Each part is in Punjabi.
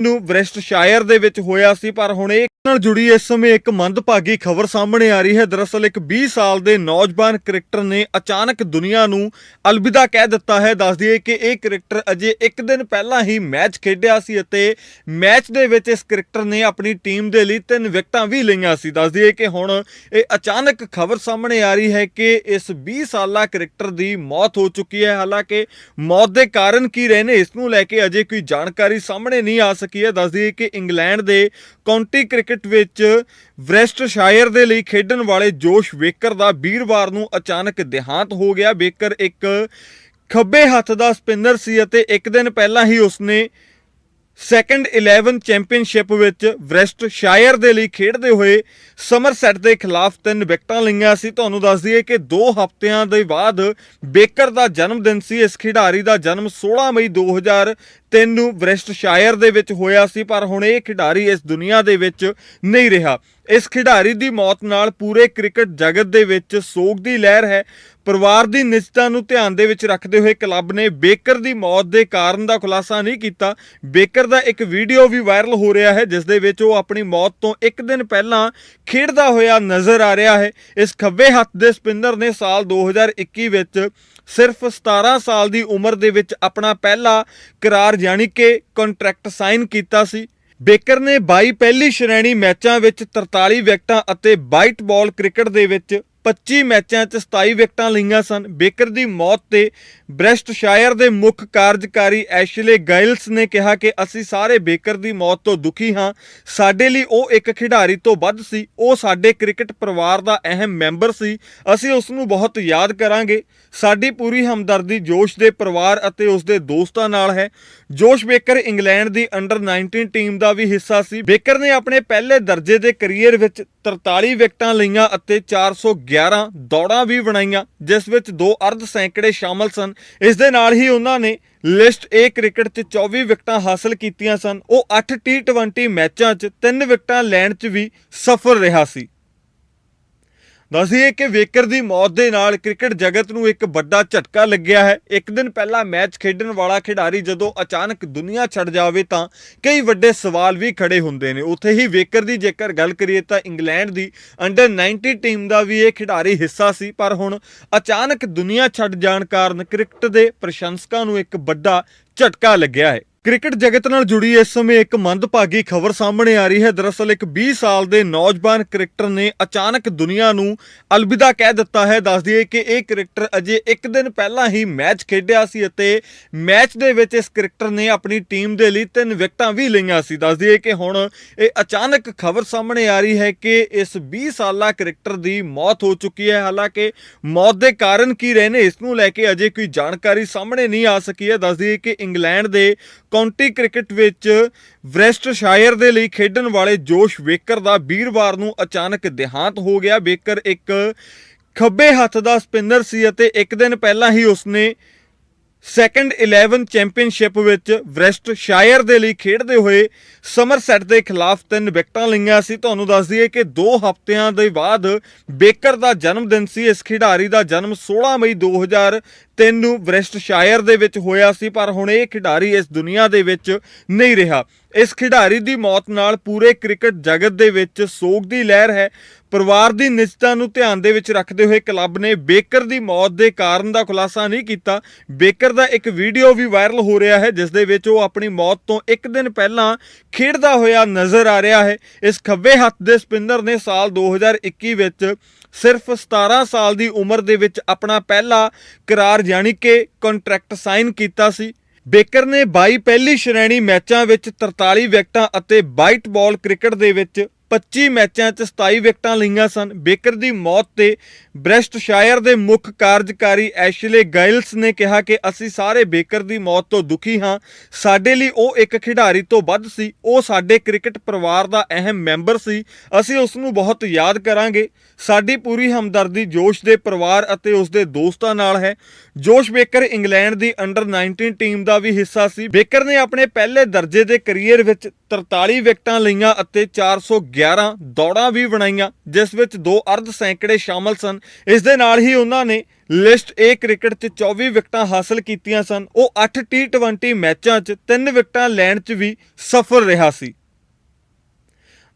ਨੂੰ ਬ੍ਰਿਸਟਸ਼ਾਇਰ ਦੇ ਵਿੱਚ ਹੋਇਆ ਸੀ, ਪਰ ਹੁਣ ਇਹ ਨਾਲ ਜੁੜੀ ਇਸ ਸਮੇਂ ਇੱਕ ਮੰਦਭਾਗੀ ਖਬਰ ਸਾਹਮਣੇ ਆ ਰਹੀ ਹੈ। ਦਰਅਸਲ ਇੱਕ 20 ਸਾਲ ਦੇ ਨੌਜਵਾਨ ਕ੍ਰਿਕਟਰ ਨੇ ਅਚਾਨਕ ਦੁਨੀਆ ਨੂੰ ਅਲਵਿਦਾ ਕਹਿ ਦਿੱਤਾ ਹੈ। ਦੱਸ ਦਈਏ ਕਿ ਇਹ ਕ੍ਰਿਕਟਰ ਅਜੇ ਇੱਕ ਦਿਨ ਪਹਿਲਾਂ ਹੀ ਮੈਚ ਖੇਡਿਆ ਸੀ ਅਤੇ ਮੈਚ ਦੇ ਵਿੱਚ ਇਸ ਕ੍ਰਿਕਟਰ ਨੇ ਆਪਣੀ ਟੀਮ ਦੇ ਲਈ ਤਿੰਨ ਵਿਕਟਾਂ ਵੀ ਲਈਆਂ ਸੀ। ਦੱਸ ਦਈਏ ਕਿ ਹੁਣ ਇਹ ਅਚਾਨਕ ਖਬਰ ਸਾਹਮਣੇ ਆ ਰਹੀ ਹੈ ਕਿ ਇਸ 20 ਸਾਲਾ ਕ੍ਰਿਕਟਰ ਦੀ ਮੌਤ ਹੋ ਚੁੱਕੀ ਹੈ। ਹਾਲਾਂਕਿ ਮੌਤ ਦੇ ਕਾਰਨ ਕੀ ਰਹੇ ਨੇ, ਇਸ ਨੂੰ ਲੈ ਕੇ ਅਜੇ ਕੋਈ ਜਾਣਕਾਰੀ ਸਾਹਮਣੇ ਨਹੀਂ ਆ ਸਕੀ। ਹੈ? ਦੱਸ ਦਈਏ ਕਿ ਇੰਗਲੈਂਡ ਦੇ ਕਾਉਂਟੀ ਕ੍ਰਿਕਟ ਵਿੱਚ ਵੈਸਟਸ਼ਾਇਰ ਦੇ ਲਈ ਖੇਡਣ ਵਾਲੇ ਜੋਸ਼ ਵੇਕਰ ਦਾ ਵੀਰਵਾਰ ਨੂੰ ਅਚਾਨਕ ਦੇਹਾਂਤ ਹੋ ਗਿਆ। ਵੇਕਰ ਇੱਕ ਖੱਬੇ ਹੱਥ ਦਾ ਸਪਿਨਰ ਸੀ ਅਤੇ ਇੱਕ ਦਿਨ ਪਹਿਲਾਂ ਹੀ ਉਸਨੇ ਸੈਕੰਡ 11 ਚੈਂਪੀਅਨਸ਼ਿਪ ਵਿੱਚ ਵੈਸਟਸ਼ਾਇਰ ਦੇ ਲਈ ਖੇਡਦੇ ਹੋਏ ਸਮਰਸੈਟ ਦੇ ਖਿਲਾਫ ਤਿੰਨ ਵਿਕਟਾਂ ਲਈਆਂ ਸੀ। ਤੁਹਾਨੂੰ ਦੱਸ ਦਈਏ ਕਿ 2 ਹਫ਼ਤਿਆਂ ਦੇ ਬਾਅਦ ਬੇਕਰ ਦਾ ਜਨਮ ਦਿਨ ਸੀ। ਇਸ ਖਿਡਾਰੀ ਦਾ ਜਨਮ 16 ਮਈ 2003 ਨੂੰ ਵੈਸਟਸ਼ਾਇਰ ਦੇ ਵਿੱਚ ਹੋਇਆ ਸੀ, ਪਰ ਹੁਣ ਇਹ ਖਿਡਾਰੀ ਇਸ ਦੁਨੀਆ ਦੇ ਵਿੱਚ ਨਹੀਂ ਰਿਹਾ। ਇਸ ਖਿਡਾਰੀ ਦੀ ਮੌਤ ਨਾਲ ਪੂਰੇ ਕ੍ਰਿਕਟ ਜਗਤ ਦੇ ਵਿੱਚ ਸੋਗ ਦੀ ਲਹਿਰ ਹੈ। ਪਰਿਵਾਰ ਦੀ ਨਿਸ਼ਚਤਾ ਨੂੰ ਧਿਆਨ ਦੇ ਵਿੱਚ ਰੱਖਦੇ ਹੋਏ ਕਲੱਬ ਨੇ ਬੇਕਰ ਦੀ ਮੌਤ ਦੇ ਕਾਰਨ ਦਾ ਖੁਲਾਸਾ ਨਹੀਂ ਕੀਤਾ। ਬੇਕਰ ਦਾ ਇੱਕ ਵੀਡੀਓ ਵੀ ਵਾਇਰਲ ਹੋ ਰਿਹਾ ਹੈ, ਜਿਸ ਦੇ ਵਿੱਚ ਉਹ ਆਪਣੀ ਮੌਤ ਤੋਂ ਇੱਕ ਦਿਨ ਪਹਿਲਾਂ ਖੇਡਦਾ ਹੋਇਆ ਨਜ਼ਰ ਆ ਰਿਹਾ ਹੈ। ਇਸ ਖੱਬੇ ਹੱਥ ਦੇ ਸਪਿਨਰ ਨੇ ਸਾਲ 2021 ਵਿੱਚ ਸਿਰਫ 17 ਸਾਲ ਦੀ ਉਮਰ ਦੇ ਵਿੱਚ ਆਪਣਾ ਪਹਿਲਾ ਕਰਾਰ ਯਾਨੀ ਕਿ ਕੰਟਰੈਕਟ ਸਾਈਨ ਕੀਤਾ ਸੀ। ਬੇਕਰ ਨੇ 22 ਪਹਿਲੀ ਸ਼੍ਰੇਣੀ ਮੈਚਾਂ ਵਿੱਚ 43 ਵਿਕਟਾਂ ਅਤੇ ਵਾਈਟ ਬਾਲ ਕ੍ਰਿਕਟ ਦੇ ਵਿੱਚ 25 ਮੈਚਾਂ 'ਚ 27 ਵਿਕਟਾਂ ਲਈਆਂ ਸਨ। ਬੇਕਰ ਦੀ ਮੌਤ ਤੇ ਬ੍ਰੈਸਟਸ਼ਾਇਰ ਦੇ ਮੁੱਖ ਕਾਰਜਕਾਰੀ ਐਸ਼ਲੇ ਗਾਇਲਸ ਨੇ ਕਿਹਾ ਕਿ ਅਸੀਂ ਸਾਰੇ ਬੇਕਰ ਦੀ ਮੌਤ ਤੋਂ ਦੁਖੀ ਹਾਂ। ਸਾਡੇ ਲਈ ਉਹ ਇੱਕ ਖਿਡਾਰੀ ਤੋਂ ਵੱਧ ਸੀ। ਉਹ ਸਾਡੇ ਕ੍ਰਿਕਟ ਪਰਿਵਾਰ ਦਾ ਅਹਿਮ ਮੈਂਬਰ ਸੀ। ਅਸੀਂ ਉਸ ਨੂੰ ਬਹੁਤ ਯਾਦ ਕਰਾਂਗੇ। ਸਾਡੀ ਪੂਰੀ ਹਮਦਰਦੀ ਜੋਸ਼ ਦੇ ਪਰਿਵਾਰ ਅਤੇ ਉਸ ਦੇ ਦੋਸਤਾਂ ਨਾਲ ਹੈ। ਜੋਸ਼ ਬੇਕਰ ਇੰਗਲੈਂਡ ਦੀ ਅੰਡਰ 19 ਟੀਮ ਦਾ ਵੀ ਹਿੱਸਾ ਸੀ। ਬੇਕਰ ਨੇ ਆਪਣੇ ਪਹਿਲੇ ਦਰਜੇ ਦੇ ਕੈਰੀਅਰ ਵਿੱਚ 43 ਵਿਕਟਾਂ ਲਈਆਂ ਅਤੇ 411 ਦੌੜਾਂ ਵੀ ਬਣਾਈਆਂ, ਜਿਸ ਵਿੱਚ ਦੋ ਅਰਧ ਸੈਂਕੜੇ ਸ਼ਾਮਲ ਸਨ। ਇਸ ਦੇ ਨਾਲ ਹੀ ਉਹਨਾਂ ਨੇ ਲਿਸਟ A ਕ੍ਰਿਕਟ 'ਚ 24 ਵਿਕਟਾਂ ਹਾਸਲ ਕੀਤੀਆਂ ਸਨ। ਉਹ 8 T20 ਮੈਚਾਂ 'ਚ 3 ਵਿਕਟਾਂ ਲੈਣ 'ਚ ਵੀ ਸਫਲ ਰਿਹਾ ਸੀ। ਦੱਸਦੀਏ ਕਿ ਵੇਕਰ ਦੀ ਮੌਤ ਦੇ ਨਾਲ ਕ੍ਰਿਕਟ ਜਗਤ ਨੂੰ ਇੱਕ ਵੱਡਾ ਝਟਕਾ ਲੱਗਿਆ ਹੈ। ਇੱਕ ਦਿਨ ਪਹਿਲਾਂ ਮੈਚ ਖੇਡਣ ਵਾਲਾ ਖਿਡਾਰੀ ਜਦੋਂ ਅਚਾਨਕ ਦੁਨੀਆ ਛੱਡ ਜਾਵੇ ਤਾਂ ਕਈ ਵੱਡੇ ਸਵਾਲ ਵੀ ਖੜੇ ਹੁੰਦੇ ਨੇ। ਉੱਥੇ ਹੀ ਵੇਕਰ ਦੀ ਜੇਕਰ ਗੱਲ ਕਰੀਏ ਤਾਂ ਇੰਗਲੈਂਡ ਦੀ ਅੰਡਰ 90 ਟੀਮ ਦਾ ਵੀ ਇਹ ਖਿਡਾਰੀ ਹਿੱਸਾ ਸੀ। ਪਰ ਹੁਣ ਅਚਾਨਕ ਦੁਨੀਆ ਛੱਡ ਜਾਣ ਕਾਰਨ ਕ੍ਰਿਕਟ ਦੇ ਪ੍ਰਸ਼ੰਸਕਾਂ ਨੂੰ ਇੱਕ ਵੱਡਾ ਝਟਕਾ ਲੱਗਿਆ ਹੈ। ਕ੍ਰਿਕਟ ਜਗਤ ਨਾਲ ਜੁੜੀ ਇਸ ਸਮੇਂ ਇੱਕ ਮੰਦਭਾਗੀ ਖਬਰ ਸਾਹਮਣੇ ਆ ਰਹੀ ਹੈ। ਦਰਅਸਲ ਇੱਕ 20 ਸਾਲ ਦੇ ਨੌਜਵਾਨ ਕ੍ਰਿਕਟਰ ਨੇ ਅਚਾਨਕ ਦੁਨੀਆ ਨੂੰ ਅਲਵਿਦਾ ਕਹਿ ਦਿੱਤਾ ਹੈ। ਦੱਸ ਦਈਏ ਕਿ ਇਹ ਕ੍ਰਿਕਟਰ ਅਜੇ ਇੱਕ ਦਿਨ ਪਹਿਲਾਂ ਹੀ ਮੈਚ ਖੇਡਿਆ ਸੀ ਅਤੇ ਮੈਚ ਦੇ ਵਿੱਚ ਇਸ ਕ੍ਰਿਕਟਰ ਨੇ ਆਪਣੀ ਟੀਮ ਦੇ ਲਈ ਤਿੰਨ ਵਿਕਟਾਂ ਵੀ ਲਈਆਂ ਸੀ। ਦੱਸ ਦਈਏ ਕਿ ਹੁਣ ਇਹ ਅਚਾਨਕ ਖਬਰ ਸਾਹਮਣੇ ਆ ਰਹੀ ਹੈ ਕਿ ਇਸ 20 ਸਾਲਾ ਕ੍ਰਿਕਟਰ ਦੀ ਮੌਤ ਹੋ ਚੁੱਕੀ ਹੈ। ਹਾਲਾਂਕਿ ਮੌਤ ਦੇ ਕਾਰਨ ਕੀ ਰਹੇ ਨੇ, ਇਸ ਨੂੰ ਲੈ ਕੇ ਅਜੇ ਕੋਈ ਜਾਣਕਾਰੀ ਸਾਹਮਣੇ ਨਹੀਂ ਆ ਸਕੀ ਹੈ। ਦੱਸ ਦਈਏ ਕਿ ਇੰਗਲੈਂਡ ਦੇ ਕਾਉਂਟੀ ਕ੍ਰਿਕਟ ਵਿੱਚ ਵੈਸਟਸ਼ਾਇਰ ਦੇ ਲਈ ਖੇਡਣ ਵਾਲੇ ਜੋਸ਼ ਵੇਕਰ ਦਾ ਵੀਰਵਾਰ ਨੂੰ ਅਚਾਨਕ ਦੇਹਾਂਤ ਹੋ ਗਿਆ। ਵੇਕਰ ਇੱਕ ਖੱਬੇ ਹੱਥ ਦਾ ਸਪਿਨਰ ਸੀ ਅਤੇ ਇੱਕ ਦਿਨ ਪਹਿਲਾਂ ਹੀ ਉਸਨੇ ਸੈਕੰਡ 11 ਚੈਂਪੀਅਨਸ਼ਿਪ ਵਿੱਚ ਵੈਸਟਸ਼ਾਇਰ ਦੇ ਲਈ ਖੇਡਦੇ ਹੋਏ ਸਮਰਸੈਟ ਦੇ ਖਿਲਾਫ ਤਿੰਨ ਵਿਕਟਾਂ ਲਈਆਂ ਸੀ। ਤੁਹਾਨੂੰ ਦੱਸ ਦਈਏ ਕਿ 2 ਹਫ਼ਤਿਆਂ ਦੇ ਬਾਅਦ ਬੇਕਰ ਦਾ ਜਨਮ ਦਿਨ ਸੀ। ਇਸ ਖਿਡਾਰੀ ਦਾ ਜਨਮ 16 ਮਈ 2003 ਨੂੰ ਵੈਸਟਸ਼ਾਇਰ ਦੇ ਵਿੱਚ ਹੋਇਆ ਸੀ, ਪਰ ਹੁਣ ਇਹ ਖਿਡਾਰੀ ਇਸ ਦੁਨੀਆ ਦੇ ਵਿੱਚ ਨਹੀਂ ਰਿਹਾ। ਇਸ ਖਿਡਾਰੀ ਦੀ ਮੌਤ ਨਾਲ ਪੂਰੇ ਕ੍ਰਿਕਟ ਜਗਤ ਦੇ ਵਿੱਚ ਸੋਗ ਦੀ ਲਹਿਰ ਹੈ। ਪਰਿਵਾਰ ਦੀ ਨਿਸ਼ਚਤਾ ਨੂੰ ਧਿਆਨ ਦੇ ਵਿੱਚ ਰੱਖਦੇ ਹੋਏ ਕਲੱਬ ਨੇ ਬੇਕਰ ਦੀ ਮੌਤ ਦੇ ਕਾਰਨ ਦਾ ਖੁਲਾਸਾ ਨਹੀਂ ਕੀਤਾ। ਬੇਕਰ ਦਾ ਇੱਕ ਵੀਡੀਓ ਵੀ ਵਾਇਰਲ ਹੋ ਰਿਹਾ ਹੈ, ਜਿਸ ਦੇ ਵਿੱਚ ਉਹ ਆਪਣੀ ਮੌਤ ਤੋਂ ਇੱਕ ਦਿਨ ਪਹਿਲਾਂ ਖੇਡਦਾ ਹੋਇਆ ਨਜ਼ਰ ਆ ਰਿਹਾ ਹੈ। ਇਸ ਖੱਬੇ ਹੱਥ ਦੇ ਸਪਿਨਰ ਨੇ ਸਾਲ 2021 ਵਿੱਚ ਸਿਰਫ 17 ਸਾਲ ਦੀ ਉਮਰ ਦੇ ਵਿੱਚ ਆਪਣਾ ਪਹਿਲਾ ਕਰਾਰ ਯਾਨੀ ਕਿ ਕੰਟਰੈਕਟ ਸਾਈਨ ਕੀਤਾ ਸੀ। ਬੇਕਰ ਨੇ 22 ਪਹਿਲੀ ਸ਼੍ਰੇਣੀ ਮੈਚਾਂ ਵਿੱਚ 43 ਵਿਕਟਾਂ ਅਤੇ ਵਾਈਟ ਬਾਲ ਕ੍ਰਿਕਟ ਦੇ ਵਿੱਚ 25 ਮੈਚਾਂ 'ਚ 27 ਵਿਕਟਾਂ ਲਈਆਂ ਸਨ। ਬੇਕਰ ਦੀ ਮੌਤ ਤੇ ਬ੍ਰੈਸਟਸ਼ਾਇਰ ਦੇ ਮੁੱਖ ਕਾਰਜਕਾਰੀ ਐਸ਼ਲੇ ਗਾਇਲਸ ਨੇ ਕਿਹਾ ਕਿ ਅਸੀਂ ਸਾਰੇ ਬੇਕਰ ਦੀ ਮੌਤ ਤੋਂ ਦੁਖੀ ਹਾਂ। ਸਾਡੇ ਲਈ ਉਹ ਇੱਕ ਖਿਡਾਰੀ ਤੋਂ ਵੱਧ ਸੀ। ਉਹ ਸਾਡੇ ਕ੍ਰਿਕਟ ਪਰਿਵਾਰ ਦਾ ਅਹਿਮ ਮੈਂਬਰ ਸੀ। ਅਸੀਂ ਉਸ ਨੂੰ ਬਹੁਤ ਯਾਦ ਕਰਾਂਗੇ। ਸਾਡੀ ਪੂਰੀ ਹਮਦਰਦੀ ਜੋਸ਼ ਦੇ ਪਰਿਵਾਰ ਅਤੇ ਉਸ ਦੇ ਦੋਸਤਾਂ ਨਾਲ ਹੈ। ਜੋਸ਼ ਬੇਕਰ ਇੰਗਲੈਂਡ ਦੀ ਅੰਡਰ 19 ਟੀਮ ਦਾ ਵੀ ਹਿੱਸਾ ਸੀ। ਬੇਕਰ ਨੇ ਆਪਣੇ ਪਹਿਲੇ ਦਰਜੇ ਦੇ ਕੈਰੀਅਰ ਵਿੱਚ 43 ਵਿਕਟਾਂ ਲਈਆਂ ਅਤੇ 411 ਦੌੜਾਂ ਵੀ ਬਣਾਈਆਂ, ਜਿਸ ਵਿੱਚ ਦੋ ਅਰਧ ਸੈਂਕੜੇ ਸ਼ਾਮਲ ਸਨ। ਇਸ ਦੇ ਨਾਲ ਹੀ ਉਹਨਾਂ ਨੇ ਲਿਸਟ A ਕ੍ਰਿਕਟ 'ਚ 24 ਵਿਕਟਾਂ ਹਾਸਲ ਕੀਤੀਆਂ ਸਨ। ਉਹ 8 T20 ਮੈਚਾਂ 'ਚ 3 ਵਿਕਟਾਂ ਲੈਣ 'ਚ ਵੀ ਸਫਲ ਰਿਹਾ ਸੀ।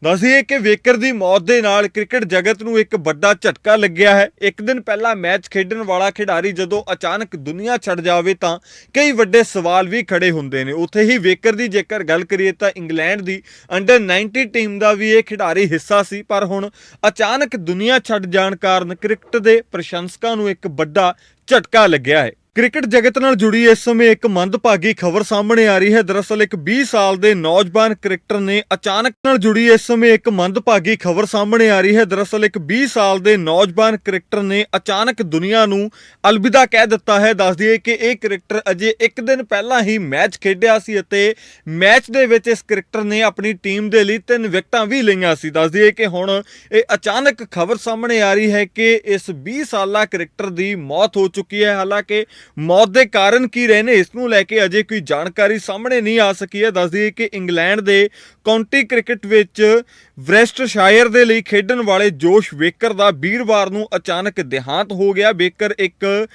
ਦੱਸੀਏ ਕਿ ਵੇਕਰ ਦੀ ਮੌਤ ਦੇ ਨਾਲ ਕ੍ਰਿਕਟ ਜਗਤ ਨੂੰ ਇੱਕ ਵੱਡਾ ਝਟਕਾ ਲੱਗਿਆ ਹੈ। ਇੱਕ ਦਿਨ ਪਹਿਲਾਂ ਮੈਚ ਖੇਡਣ ਵਾਲਾ ਖਿਡਾਰੀ ਜਦੋਂ ਅਚਾਨਕ ਦੁਨੀਆ ਛੱਡ ਜਾਵੇ ਤਾਂ ਕਈ ਵੱਡੇ ਸਵਾਲ ਵੀ ਖੜੇ ਹੁੰਦੇ ਨੇ। ਉੱਥੇ ਹੀ ਵੇਕਰ ਦੀ ਜੇਕਰ ਗੱਲ ਕਰੀਏ ਤਾਂ ਇੰਗਲੈਂਡ ਦੀ ਅੰਡਰ 90 ਟੀਮ ਦਾ ਵੀ ਇਹ ਖਿਡਾਰੀ ਹਿੱਸਾ ਸੀ, ਪਰ ਹੁਣ ਅਚਾਨਕ ਦੁਨੀਆ ਛੱਡ ਜਾਣ ਕਾਰਨ ਕ੍ਰਿਕਟ ਦੇ ਪ੍ਰਸ਼ੰਸਕਾਂ ਨੂੰ ਇੱਕ ਵੱਡਾ ਝਟਕਾ ਲੱਗਿਆ ਹੈ। ਕ੍ਰਿਕਟ ਜਗਤ ਨਾਲ ਜੁੜੀ ਇਸ ਸਮੇਂ ਇੱਕ ਮੰਦਭਾਗੀ ਖਬਰ ਸਾਹਮਣੇ ਆ ਰਹੀ ਹੈ। ਦਰਅਸਲ ਇੱਕ 20 ਸਾਲ ਦੇ ਨੌਜਵਾਨ ਕ੍ਰਿਕਟਰ ਨੇ ਅਚਾਨਕ ਨਾਲ ਜੁੜੀ ਇਸ ਸਮੇਂ ਇੱਕ ਮੰਦਭਾਗੀ ਖਬਰ ਸਾਹਮਣੇ ਆ ਰਹੀ ਹੈ। ਦਰਅਸਲ ਇੱਕ 20 ਸਾਲ ਦੇ ਨੌਜਵਾਨ ਕ੍ਰਿਕਟਰ ਨੇ ਅਚਾਨਕ ਦੁਨੀਆ ਨੂੰ ਅਲਵਿਦਾ ਕਹਿ ਦਿੱਤਾ ਹੈ। ਦੱਸ ਦਈਏ ਕਿ ਇਹ ਕ੍ਰਿਕਟਰ ਅਜੇ ਇੱਕ ਦਿਨ ਪਹਿਲਾਂ ਹੀ ਮੈਚ ਖੇਡਿਆ ਸੀ ਅਤੇ ਮੈਚ ਦੇ ਵਿੱਚ ਇਸ ਕ੍ਰਿਕਟਰ ਨੇ ਆਪਣੀ ਟੀਮ ਦੇ ਲਈ ਤਿੰਨ ਵਿਕਟਾਂ ਵੀ ਲਈਆਂ ਸੀ। ਦੱਸ ਦਈਏ ਕਿ ਹੁਣ ਇਹ ਅਚਾਨਕ ਖਬਰ ਸਾਹਮਣੇ ਆ ਰਹੀ ਹੈ ਕਿ ਇਸ 20 ਸਾਲਾ ਕ੍ਰਿਕਟਰ ਦੀ ਮੌਤ ਹੋ ਚੁੱਕੀ ਹੈ। ਹਾਲਾਂਕਿ ਮੌਤ ਦੇ ਕਾਰਨ ਕੀ ਰਹੇ ਨੇ? ਇਸ ਨੂੰ ਲੈ ਕੇ ਅਜੇ ਕੋਈ ਜਾਣਕਾਰੀ ਸਾਹਮਣੇ ਨਹੀਂ ਆ ਸਕੀ ਹੈ। ਦੱਸ ਦਈਏ ਕਿ ਇੰਗਲੈਂਡ ਦੇ ਕਾਉਂਟੀ ਕ੍ਰਿਕਟ ਵਿੱਚ ਵੈਸਟਸ਼ਾਇਰ ਦੇ ਲਈ ਖੇਡਣ ਵਾਲੇ ਜੋਸ਼ ਵੇਕਰ ਦਾ ਵੀਰਵਾਰ ਨੂੰ ਅਚਾਨਕ ਦੇਹਾਂਤ ਹੋ ਗਿਆ। ਵੇਕਰ ਇੱਕ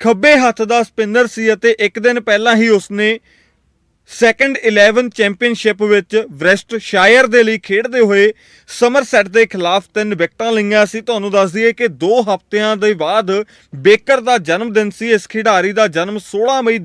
ਖੱਬੇ ਹੱਥ ਦਾ ਸਪਿਨਰ ਸੀ ਅਤੇ ਇੱਕ ਦਿਨ ਪਹਿਲਾਂ ਹੀ ਉਸਨੇ ਸੈਕੰਡ 11 ਚੈਂਪੀਅਨਸ਼ਿਪ ਵਿੱਚ ਵੈਸਟਸ਼ਾਇਰ ਦੇ ਲਈ ਖੇਡਦੇ ਹੋਏ ਸਮਰਸੈਟ ਦੇ ਖਿਲਾਫ ਤਿੰਨ ਵਿਕਟਾਂ ਲਈਆਂ ਸੀ। ਤੁਹਾਨੂੰ ਦੱਸ ਦਈਏ ਕਿ 2 ਹਫ਼ਤਿਆਂ ਦੇ ਬਾਅਦ ਬੇਕਰ ਦਾ ਜਨਮ ਦਿਨ ਸੀ। ਇਸ ਖਿਡਾਰੀ ਦਾ ਜਨਮ 16 ਮਈ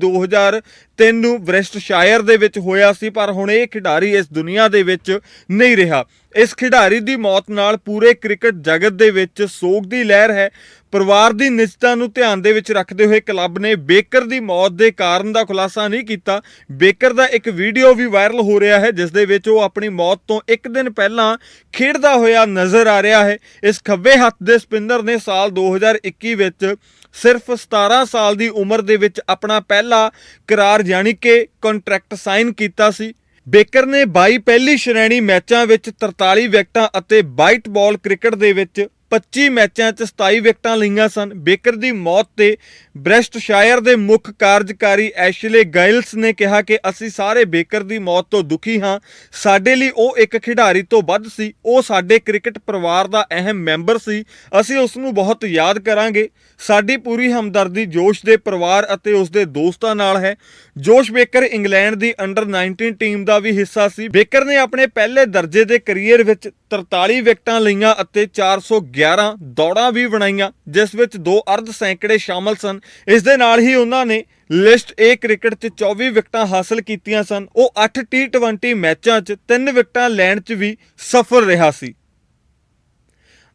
2003 ਨੂੰ ਵੈਸਟਸ਼ਾਇਰ ਦੇ ਵਿੱਚ ਹੋਇਆ ਸੀ, ਪਰ ਹੁਣ ਇਹ ਖਿਡਾਰੀ ਇਸ ਦੁਨੀਆ ਦੇ ਵਿੱਚ ਨਹੀਂ ਰਿਹਾ। ਇਸ ਖਿਡਾਰੀ ਦੀ ਮੌਤ ਨਾਲ ਪੂਰੇ ਕ੍ਰਿਕਟ ਜਗਤ ਦੇ ਵਿੱਚ ਸੋਗ ਦੀ ਲਹਿਰ ਹੈ। ਪਰਿਵਾਰ ਦੀ ਨਿਸ਼ਚਤਾ ਨੂੰ ਧਿਆਨ ਦੇ ਵਿੱਚ ਰੱਖਦੇ ਹੋਏ ਕਲੱਬ ਨੇ ਬੇਕਰ ਦੀ ਮੌਤ ਦੇ ਕਾਰਨ ਦਾ ਖੁਲਾਸਾ ਨਹੀਂ ਕੀਤਾ। ਬੇਕਰ ਦਾ ਇੱਕ ਵੀਡੀਓ ਵੀ ਵਾਇਰਲ ਹੋ ਰਿਹਾ ਹੈ, ਜਿਸ ਦੇ ਵਿੱਚ ਉਹ ਆਪਣੀ ਮੌਤ ਤੋਂ ਇੱਕ ਦਿਨ ਪਹਿਲਾਂ ਖੇਡਦਾ ਹੋਇਆ ਨਜ਼ਰ ਆ ਰਿਹਾ ਹੈ। ਇਸ ਖੱਬੇ ਹੱਥ ਦੇ ਸਪਿਨਰ ਨੇ ਸਾਲ 2021 ਵਿੱਚ ਸਿਰਫ 17 ਸਾਲ ਦੀ ਉਮਰ ਦੇ ਵਿੱਚ ਆਪਣਾ ਪਹਿਲਾ ਕਰਾਰ ਯਾਨੀ ਕਿ ਕੰਟਰੈਕਟ ਸਾਈਨ ਕੀਤਾ ਸੀ। ਬੇਕਰ ਨੇ 22 ਪਹਿਲੀ ਸ਼੍ਰੇਣੀ ਮੈਚਾਂ ਵਿੱਚ 43 ਵਿਕਟਾਂ ਅਤੇ ਵਾਈਟ ਬਾਲ ਕ੍ਰਿਕਟ ਦੇ ਵਿੱਚ 25 ਮੈਚਾਂ 'ਚ 27 ਵਿਕਟਾਂ ਲਈਆਂ ਸਨ। ਬੇਕਰ ਦੀ ਮੌਤ ਤੇ ਬ੍ਰੈਸਟਸ਼ਾਇਰ ਦੇ ਮੁੱਖ ਕਾਰਜਕਾਰੀ ਐਸ਼ਲੇ ਗਾਇਲਸ ਨੇ ਕਿਹਾ ਕਿ ਅਸੀਂ ਸਾਰੇ ਬੇਕਰ ਦੀ ਮੌਤ ਤੋਂ ਦੁਖੀ ਹਾਂ। ਸਾਡੇ ਲਈ ਉਹ ਇੱਕ ਖਿਡਾਰੀ ਤੋਂ ਵੱਧ ਸੀ। ਉਹ ਸਾਡੇ ਕ੍ਰਿਕਟ ਪਰਿਵਾਰ ਦਾ ਅਹਿਮ ਮੈਂਬਰ ਸੀ। ਅਸੀਂ ਉਸ ਨੂੰ ਬਹੁਤ ਯਾਦ ਕਰਾਂਗੇ। ਸਾਡੀ ਪੂਰੀ ਹਮਦਰਦੀ ਜੋਸ਼ ਦੇ ਪਰਿਵਾਰ ਅਤੇ ਉਸ ਦੇ ਦੋਸਤਾਂ ਨਾਲ ਹੈ। ਜੋਸ਼ ਬੇਕਰ ਇੰਗਲੈਂਡ ਦੀ ਅੰਡਰ 19 ਟੀਮ ਦਾ ਵੀ ਹਿੱਸਾ ਸੀ। ਬੇਕਰ ਨੇ ਆਪਣੇ ਪਹਿਲੇ ਦਰਜੇ ਦੇ ਕੈਰੀਅਰ ਵਿੱਚ 43 ਵਿਕਟਾਂ ਲਈਆਂ ਅਤੇ 411 ਦੌੜਾਂ ਵੀ ਬਣਾਈਆਂ, ਜਿਸ ਵਿੱਚ ਦੋ ਅਰਧ ਸੈਂਕੜੇ ਸ਼ਾਮਲ ਸਨ। ਇਸ ਦੇ ਨਾਲ ਹੀ ਉਹਨਾਂ ਨੇ ਲਿਸਟ A ਕ੍ਰਿਕਟ 'ਚ 24 ਵਿਕਟਾਂ ਹਾਸਲ ਕੀਤੀਆਂ ਸਨ। ਉਹ 8 T20 ਮੈਚਾਂ 'ਚ 3 ਵਿਕਟਾਂ ਲੈਣ 'ਚ ਵੀ ਸਫਲ ਰਿਹਾ ਸੀ।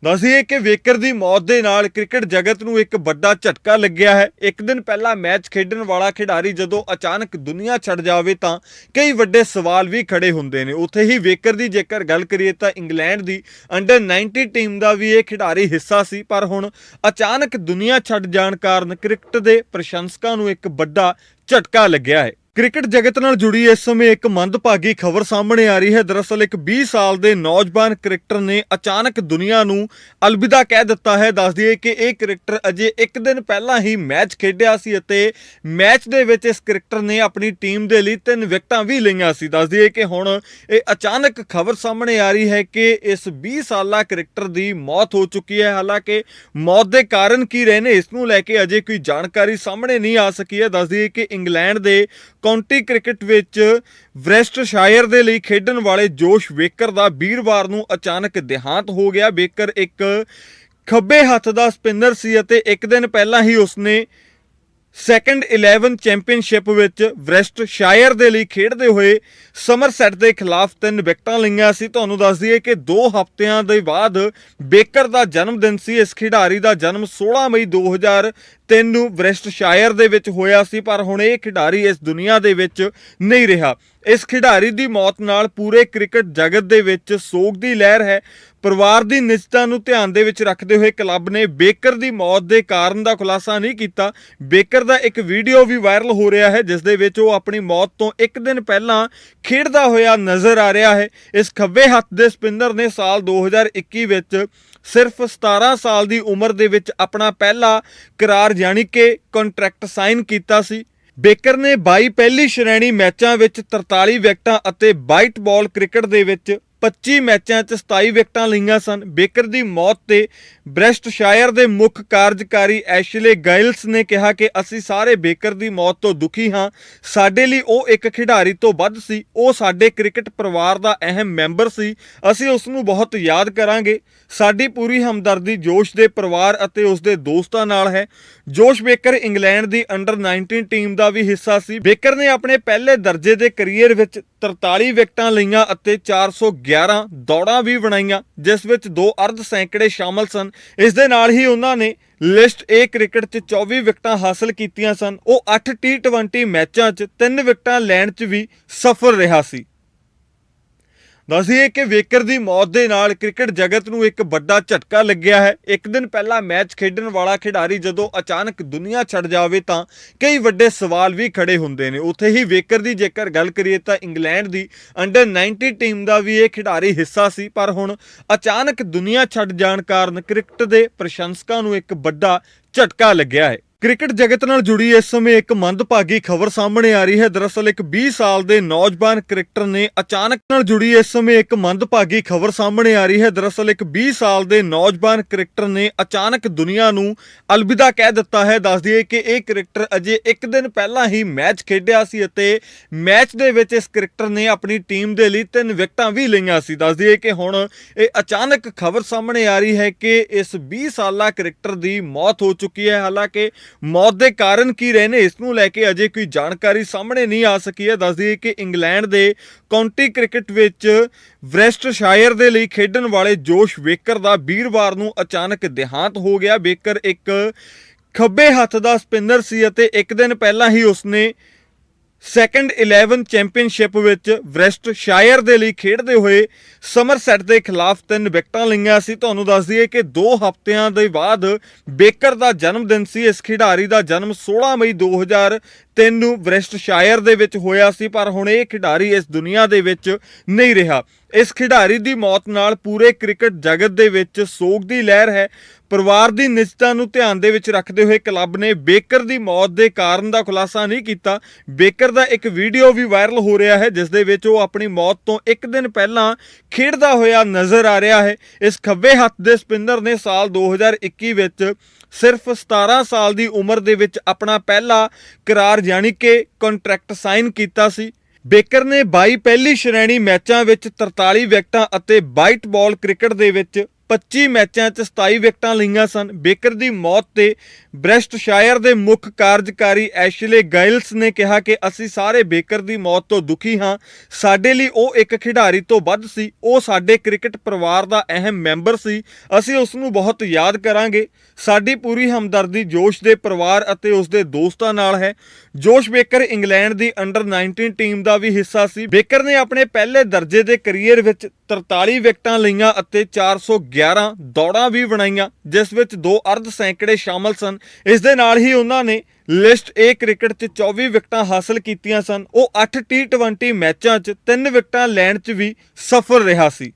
ਦੱਸੀਏ ਕਿ ਵੇਕਰ ਦੀ ਮੌਤ ਦੇ ਨਾਲ ਕ੍ਰਿਕਟ ਜਗਤ ਨੂੰ ਇੱਕ ਵੱਡਾ ਝਟਕਾ ਲੱਗਿਆ ਹੈ। ਇੱਕ ਦਿਨ ਪਹਿਲਾਂ ਮੈਚ ਖੇਡਣ ਵਾਲਾ ਖਿਡਾਰੀ ਜਦੋਂ ਅਚਾਨਕ ਦੁਨੀਆ ਛੱਡ ਜਾਵੇ ਤਾਂ ਕਈ ਵੱਡੇ ਸਵਾਲ ਵੀ ਖੜੇ ਹੁੰਦੇ ਨੇ। ਉੱਥੇ ਹੀ ਵੇਕਰ ਦੀ ਜੇਕਰ ਗੱਲ ਕਰੀਏ ਤਾਂ ਇੰਗਲੈਂਡ ਦੀ ਅੰਡਰ 90 ਟੀਮ ਦਾ ਵੀ ਇਹ ਖਿਡਾਰੀ ਹਿੱਸਾ ਸੀ, ਪਰ ਹੁਣ ਅਚਾਨਕ ਦੁਨੀਆ ਛੱਡ ਜਾਣ ਕਾਰਨ ਕ੍ਰਿਕਟ ਦੇ ਪ੍ਰਸ਼ੰਸਕਾਂ ਨੂੰ ਇੱਕ ਵੱਡਾ ਝਟਕਾ ਲੱਗਿਆ ਹੈ। ਕ੍ਰਿਕਟ ਜਗਤ ਨਾਲ ਜੁੜੀ ਇਸ ਸਮੇਂ ਇੱਕ ਮੰਦਭਾਗੀ ਖਬਰ ਸਾਹਮਣੇ ਆ ਰਹੀ ਹੈ। ਦਰਅਸਲ ਇੱਕ 20 ਸਾਲ ਦੇ ਨੌਜਵਾਨ ਕ੍ਰਿਕਟਰ ਨੇ ਅਚਾਨਕ ਦੁਨੀਆ ਨੂੰ ਅਲਵਿਦਾ ਕਹਿ ਦਿੱਤਾ ਹੈ। ਦੱਸ ਦਈਏ ਕਿ ਇਹ ਕ੍ਰਿਕਟਰ ਅਜੇ ਇੱਕ ਦਿਨ ਪਹਿਲਾਂ ਹੀ ਮੈਚ ਖੇਡਿਆ ਸੀ ਅਤੇ ਮੈਚ ਦੇ ਵਿੱਚ ਇਸ ਕ੍ਰਿਕਟਰ ਨੇ ਆਪਣੀ ਟੀਮ ਦੇ ਲਈ ਤਿੰਨ ਵਿਕਟਾਂ ਵੀ ਲਈਆਂ ਸੀ। ਦੱਸ ਦਈਏ ਕਿ ਹੁਣ ਇਹ ਅਚਾਨਕ ਖਬਰ ਸਾਹਮਣੇ ਆ ਰਹੀ ਹੈ ਕਿ ਇਸ 20 ਸਾਲਾ ਕ੍ਰਿਕਟਰ ਦੀ ਮੌਤ ਹੋ ਚੁੱਕੀ ਹੈ। ਹਾਲਾਂਕਿ ਮੌਤ ਦੇ ਕਾਰਨ ਕੀ ਰਹੇ ਨੇ, ਇਸ ਨੂੰ ਲੈ ਕੇ ਅਜੇ ਕੋਈ ਜਾਣਕਾਰੀ ਸਾਹਮਣੇ ਨਹੀਂ ਆ ਸਕੀ ਹੈ। ਦੱਸ ਦਈਏ ਕਿ ਇੰਗਲੈਂਡ ਦੇ ਕਾਉਂਟੀ ਕ੍ਰਿਕਟ ਵਿੱਚ ਵੈਸਟਸ਼ਾਇਰ ਦੇ ਲਈ ਖੇਡਣ ਵਾਲੇ ਜੋਸ਼ ਵੇਕਰ ਦਾ ਵੀਰਵਾਰ ਨੂੰ ਅਚਾਨਕ ਦੇਹਾਂਤ ਹੋ ਗਿਆ। ਵੇਕਰ ਇੱਕ ਖੱਬੇ ਹੱਥ ਦਾ ਸਪਿਨਰ ਸੀ ਅਤੇ ਇੱਕ ਦਿਨ ਪਹਿਲਾਂ ਹੀ ਉਸਨੇ ਸੈਕੰਡ 11 ਚੈਂਪੀਅਨਸ਼ਿਪ ਵਿੱਚ ਵੈਸਟਸ਼ਾਇਰ ਦੇ ਲਈ ਖੇਡਦੇ ਹੋਏ ਸਮਰਸੈਟ ਦੇ ਖਿਲਾਫ ਤਿੰਨ ਵਿਕਟਾਂ ਲਈਆਂ ਸੀ। ਤੁਹਾਨੂੰ ਦੱਸ ਦਈਏ ਕਿ 2 ਹਫ਼ਤਿਆਂ ਦੇ ਬਾਅਦ ਬੇਕਰ ਦਾ ਜਨਮ ਦਿਨ ਸੀ। ਇਸ ਖਿਡਾਰੀ ਦਾ ਜਨਮ 16 ਮਈ 2003 ਨੂੰ ਵੈਸਟਸ਼ਾਇਰ ਦੇ ਵਿੱਚ ਹੋਇਆ ਸੀ, ਪਰ ਹੁਣ ਇਹ ਖਿਡਾਰੀ ਇਸ ਦੁਨੀਆ ਦੇ ਵਿੱਚ ਨਹੀਂ ਰਿਹਾ। ਇਸ ਖਿਡਾਰੀ ਦੀ ਮੌਤ ਨਾਲ ਪੂਰੇ ਕ੍ਰਿਕਟ ਜਗਤ ਦੇ ਵਿੱਚ ਸੋਗ ਦੀ ਲਹਿਰ ਹੈ। ਪਰਿਵਾਰ ਦੀ ਨਿਜਤਾ ਨੂੰ ਧਿਆਨ ਦੇ ਵਿੱਚ ਰੱਖਦੇ ਹੋਏ ਕਲੱਬ ਨੇ ਬੇਕਰ ਦੀ ਮੌਤ ਦੇ ਕਾਰਨ ਦਾ ਖੁਲਾਸਾ ਨਹੀਂ ਕੀਤਾ। ਬੇਕਰ ਦਾ ਇੱਕ ਵੀਡੀਓ ਵੀ ਵਾਇਰਲ ਹੋ ਰਿਹਾ ਹੈ, ਜਿਸ ਦੇ ਵਿੱਚ ਉਹ ਆਪਣੀ ਮੌਤ ਤੋਂ ਇੱਕ ਦਿਨ ਪਹਿਲਾਂ ਖੇਡਦਾ ਹੋਇਆ ਨਜ਼ਰ ਆ ਰਿਹਾ ਹੈ। ਇਸ ਖੱਬੇ ਹੱਥ ਦੇ ਸਪਿਨਰ ਨੇ ਸਾਲ 2021 ਵਿੱਚ ਸਿਰਫ 17 ਸਾਲ ਦੀ ਉਮਰ ਦੇ ਵਿੱਚ ਆਪਣਾ ਪਹਿਲਾ ਕਰਾਰ ਯਾਨੀ ਕਿ ਕੰਟਰੈਕਟ ਸਾਈਨ ਕੀਤਾ ਸੀ। ਬੇਕਰ ਨੇ 22 ਪਹਿਲੀ ਸ਼੍ਰੇਣੀ ਮੈਚਾਂ ਵਿੱਚ 43 ਵਿਕਟਾਂ ਅਤੇ ਵਾਈਟ ਬਾਲ ਕ੍ਰਿਕਟ ਦੇ ਵਿੱਚ 25 ਮੈਚਾਂ 'ਚ 27 ਵਿਕਟਾਂ ਲਈਆਂ ਸਨ। ਬੇਕਰ ਦੀ ਮੌਤ ਤੇ ਬ੍ਰੈਸਟਸ਼ਾਇਰ ਦੇ ਮੁੱਖ ਕਾਰਜਕਾਰੀ ਐਸ਼ਲੇ ਗਾਇਲਸ ਨੇ ਕਿਹਾ ਕਿ ਅਸੀਂ ਸਾਰੇ ਬੇਕਰ ਦੀ ਮੌਤ ਤੋਂ ਦੁਖੀ ਹਾਂ। ਸਾਡੇ ਲਈ ਉਹ ਇੱਕ ਖਿਡਾਰੀ ਤੋਂ ਵੱਧ ਸੀ। ਉਹ ਸਾਡੇ ਕ੍ਰਿਕਟ ਪਰਿਵਾਰ ਦਾ ਅਹਿਮ ਮੈਂਬਰ ਸੀ। ਅਸੀਂ ਉਸ ਨੂੰ ਬਹੁਤ ਯਾਦ ਕਰਾਂਗੇ। ਸਾਡੀ ਪੂਰੀ ਹਮਦਰਦੀ ਜੋਸ਼ ਦੇ ਪਰਿਵਾਰ ਅਤੇ ਉਸ ਦੇ ਦੋਸਤਾਂ ਨਾਲ ਹੈ। ਜੋਸ਼ ਬੇਕਰ ਇੰਗਲੈਂਡ ਦੀ ਅੰਡਰ 19 ਟੀਮ ਦਾ ਵੀ ਹਿੱਸਾ ਸੀ। ਬੇਕਰ ਨੇ ਆਪਣੇ ਪਹਿਲੇ ਦਰਜੇ ਦੇ ਕੈਰੀਅਰ ਵਿੱਚ 43 ਵਿਕਟਾਂ ਲਈਆਂ ਅਤੇ 411 ਦੌੜਾਂ ਵੀ ਬਣਾਈਆਂ, ਜਿਸ ਵਿੱਚ ਦੋ ਅਰਧ ਸੈਂਕੜੇ ਸ਼ਾਮਲ ਸਨ। ਇਸ ਦੇ ਨਾਲ ਹੀ ਉਹਨਾਂ ਨੇ ਲਿਸਟ A ਕ੍ਰਿਕਟ 'ਚ 24 ਵਿਕਟਾਂ ਹਾਸਲ ਕੀਤੀਆਂ ਸਨ। ਉਹ 8 T20 ਮੈਚਾਂ 'ਚ 3 ਵਿਕਟਾਂ ਲੈਣ 'ਚ ਵੀ ਸਫਲ ਰਿਹਾ ਸੀ। ਦੱਸੀਏ ਕਿ ਵੇਕਰ ਦੀ ਮੌਤ ਦੇ ਨਾਲ ਕ੍ਰਿਕਟ ਜਗਤ ਨੂੰ ਇੱਕ ਵੱਡਾ ਝਟਕਾ ਲੱਗਿਆ ਹੈ। ਇੱਕ ਦਿਨ ਪਹਿਲਾਂ ਮੈਚ ਖੇਡਣ ਵਾਲਾ ਖਿਡਾਰੀ ਜਦੋਂ ਅਚਾਨਕ ਦੁਨੀਆ ਛੱਡ ਜਾਵੇ ਤਾਂ ਕਈ ਵੱਡੇ ਸਵਾਲ ਵੀ ਖੜੇ ਹੁੰਦੇ ਨੇ। ਉੱਥੇ ਹੀ ਵੇਕਰ ਦੀ ਜੇਕਰ ਗੱਲ ਕਰੀਏ ਤਾਂ ਇੰਗਲੈਂਡ ਦੀ ਅੰਡਰ 90 ਟੀਮ ਦਾ ਵੀ ਇਹ ਖਿਡਾਰੀ ਹਿੱਸਾ ਸੀ। ਪਰ ਹੁਣ ਅਚਾਨਕ ਦੁਨੀਆ ਛੱਡ ਜਾਣ ਕਾਰਨ ਕ੍ਰਿਕਟ ਦੇ ਪ੍ਰਸ਼ੰਸਕਾਂ ਨੂੰ ਇੱਕ ਵੱਡਾ ਝਟਕਾ ਲੱਗਿਆ ਹੈ। ਕ੍ਰਿਕਟ ਜਗਤ ਨਾਲ ਜੁੜੀ ਇਸ ਸਮੇਂ ਇੱਕ ਮੰਦਭਾਗੀ ਖਬਰ ਸਾਹਮਣੇ ਆ ਰਹੀ ਹੈ। ਦਰਅਸਲ ਇੱਕ 20 ਸਾਲ ਦੇ ਨੌਜਵਾਨ ਕ੍ਰਿਕਟਰ ਨੇ ਅਚਾਨਕ ਨਾਲ ਜੁੜੀ ਇਸ ਸਮੇਂ ਇੱਕ ਮੰਦਭਾਗੀ ਖਬਰ ਸਾਹਮਣੇ ਆ ਰਹੀ ਹੈ। ਦਰਅਸਲ ਇੱਕ 20 ਸਾਲ ਦੇ ਨੌਜਵਾਨ ਕ੍ਰਿਕਟਰ ਨੇ ਅਚਾਨਕ ਦੁਨੀਆ ਨੂੰ ਅਲਵਿਦਾ ਕਹਿ ਦਿੱਤਾ ਹੈ। ਦੱਸ ਦਈਏ ਕਿ ਇਹ ਕ੍ਰਿਕਟਰ ਅਜੇ ਇੱਕ ਦਿਨ ਪਹਿਲਾਂ ਹੀ ਮੈਚ ਖੇਡਿਆ ਸੀ ਅਤੇ ਮੈਚ ਦੇ ਵਿੱਚ ਇਸ ਕ੍ਰਿਕਟਰ ਨੇ ਆਪਣੀ ਟੀਮ ਦੇ ਲਈ ਤਿੰਨ ਵਿਕਟਾਂ ਵੀ ਲਈਆਂ ਸੀ। ਦੱਸ ਦਈਏ ਕਿ ਹੁਣ ਇਹ ਅਚਾਨਕ ਖਬਰ ਸਾਹਮਣੇ ਆ ਰਹੀ ਹੈ ਕਿ ਇਸ 20 ਸਾਲਾ ਕ੍ਰਿਕਟਰ ਦੀ ਮੌਤ ਹੋ ਚੁੱਕੀ ਹੈ। ਹਾਲਾਂਕਿ ਮੌਤ ਦੇ ਕਾਰਨ ਕੀ ਰਹੇ ਨੇ? ਇਸ ਨੂੰ ਲੈ ਕੇ ਅਜੇ ਕੋਈ ਜਾਣਕਾਰੀ ਸਾਹਮਣੇ ਨਹੀਂ ਆ ਸਕੀ ਹੈ। ਦੱਸ ਦਈਏ ਕਿ ਇੰਗਲੈਂਡ ਦੇ ਕਾਉਂਟੀ ਕ੍ਰਿਕਟ ਵਿੱਚ ਵੈਸਟਸ਼ਾਇਰ ਦੇ ਲਈ ਖੇਡਣ ਵਾਲੇ ਜੋਸ਼ ਵੇਕਰ ਦਾ ਵੀਰਵਾਰ ਨੂੰ ਅਚਾਨਕ ਦੇਹਾਂਤ ਹੋ ਗਿਆ। ਵੇਕਰ ਇੱਕ ਖੱਬੇ ਹੱਥ ਦਾ ਸਪਿਨਰ ਸੀ ਅਤੇ ਇੱਕ ਦਿਨ ਪਹਿਲਾਂ ਹੀ ਉਸਨੇ ਸੈਕੰਡ 11 ਚੈਂਪੀਅਨਸ਼ਿਪ ਵਿੱਚ ਵੈਸਟਸ਼ਾਇਰ ਦੇ ਲਈ ਖੇਡਦੇ ਹੋਏ ਸਮਰਸੈਟ ਦੇ ਖਿਲਾਫ ਤਿੰਨ ਵਿਕਟਾਂ ਲਈਆਂ ਸੀ। ਤੁਹਾਨੂੰ ਦੱਸ ਦਈਏ ਕਿ 2 ਹਫ਼ਤਿਆਂ ਦੇ ਬਾਅਦ ਬੇਕਰ ਦਾ ਜਨਮ ਦਿਨ ਸੀ। ਇਸ ਖਿਡਾਰੀ ਦਾ ਜਨਮ 16 ਮਈ 2003 ਨੂੰ ਵੈਸਟਸ਼ਾਇਰ ਦੇ ਵਿੱਚ ਹੋਇਆ ਸੀ, ਪਰ ਹੁਣ ਇਹ ਖਿਡਾਰੀ ਇਸ ਦੁਨੀਆ ਦੇ ਵਿੱਚ ਨਹੀਂ ਰਿਹਾ। ਇਸ ਖਿਡਾਰੀ ਦੀ ਮੌਤ ਨਾਲ ਪੂਰੇ ਕ੍ਰਿਕਟ ਜਗਤ ਦੇ ਵਿੱਚ ਸੋਗ ਦੀ ਲਹਿਰ ਹੈ। ਪਰਿਵਾਰ ਦੀ ਨਿਜਤਾ ਨੂੰ ਧਿਆਨ ਦੇ ਵਿੱਚ ਰੱਖਦੇ ਹੋਏ ਕਲੱਬ ਨੇ ਬੇਕਰ ਦੀ ਮੌਤ ਦੇ ਕਾਰਨ ਦਾ ਖੁਲਾਸਾ ਨਹੀਂ ਕੀਤਾ। ਬੇਕਰ ਦਾ ਇੱਕ ਵੀਡੀਓ ਵੀ ਵਾਇਰਲ ਹੋ ਰਿਹਾ ਹੈ, ਜਿਸ ਦੇ ਵਿੱਚ ਉਹ ਆਪਣੀ ਮੌਤ ਤੋਂ ਇੱਕ ਦਿਨ ਪਹਿਲਾਂ ਖੇਡਦਾ ਹੋਇਆ ਨਜ਼ਰ ਆ ਰਿਹਾ ਹੈ। ਇਸ ਖੱਬੇ ਹੱਥ ਦੇ ਸਪਿਨਰ ਨੇ ਸਾਲ 2021 ਵਿੱਚ ਸਿਰਫ 17 ਸਾਲ ਦੀ ਉਮਰ ਦੇ ਵਿੱਚ ਆਪਣਾ ਪਹਿਲਾ ਕਰਾਰ ਯਾਨੀ ਕਿ ਕੰਟਰੈਕਟ ਸਾਈਨ ਕੀਤਾ ਸੀ। ਬੇਕਰ ਨੇ 22 ਪਹਿਲੀ ਸ਼੍ਰੇਣੀ ਮੈਚਾਂ ਵਿੱਚ 43 ਵਿਕਟਾਂ ਅਤੇ ਵਾਈਟ ਬਾਲ ਕ੍ਰਿਕਟ ਦੇ ਵਿੱਚ 25 ਮੈਚਾਂ 'ਚ 27 ਵਿਕਟਾਂ ਲਈਆਂ ਸਨ। ਬੇਕਰ ਦੀ ਮੌਤ ਤੇ ਬ੍ਰੈਸਟਸ਼ਾਇਰ ਦੇ ਮੁੱਖ ਕਾਰਜਕਾਰੀ ਐਸ਼ਲੇ ਗਾਇਲਸ ਨੇ ਕਿਹਾ ਕਿ ਅਸੀਂ ਸਾਰੇ ਬੇਕਰ ਦੀ ਮੌਤ ਤੋਂ ਦੁਖੀ ਹਾਂ। ਸਾਡੇ ਲਈ ਉਹ ਇੱਕ ਖਿਡਾਰੀ ਤੋਂ ਵੱਧ ਸੀ। ਉਹ ਸਾਡੇ ਕ੍ਰਿਕਟ ਪਰਿਵਾਰ ਦਾ ਅਹਿਮ ਮੈਂਬਰ ਸੀ। ਅਸੀਂ ਉਸ ਨੂੰ ਬਹੁਤ ਯਾਦ ਕਰਾਂਗੇ। ਸਾਡੀ ਪੂਰੀ ਹਮਦਰਦੀ ਜੋਸ਼ ਦੇ ਪਰਿਵਾਰ ਅਤੇ ਉਸ ਦੇ ਦੋਸਤਾਂ ਨਾਲ ਹੈ। ਜੋਸ਼ ਬੇਕਰ ਇੰਗਲੈਂਡ ਦੀ ਅੰਡਰ 19 ਟੀਮ ਦਾ ਵੀ ਹਿੱਸਾ ਸੀ। ਬੇਕਰ ਨੇ ਆਪਣੇ ਪਹਿਲੇ ਦਰਜੇ ਦੇ ਕੈਰੀਅਰ ਵਿੱਚ 43 ਵਿਕਟਾਂ ਲਈਆਂ ਅਤੇ 411 ਦੌੜਾਂ ਵੀ ਬਣਾਈਆਂ, ਜਿਸ ਵਿੱਚ ਦੋ ਅਰਧ ਸੈਂਕੜੇ ਸ਼ਾਮਲ ਸਨ। ਇਸ ਦੇ ਨਾਲ ਹੀ ਉਹਨਾਂ ਨੇ ਲਿਸਟ A ਕ੍ਰਿਕਟ 'ਚ 24 ਵਿਕਟਾਂ ਹਾਸਲ ਕੀਤੀਆਂ ਸਨ। ਉਹ 8 T20 ਮੈਚਾਂ 'ਚ 3 ਵਿਕਟਾਂ ਲੈਣ 'ਚ ਵੀ ਸਫਲ ਰਿਹਾ ਸੀ।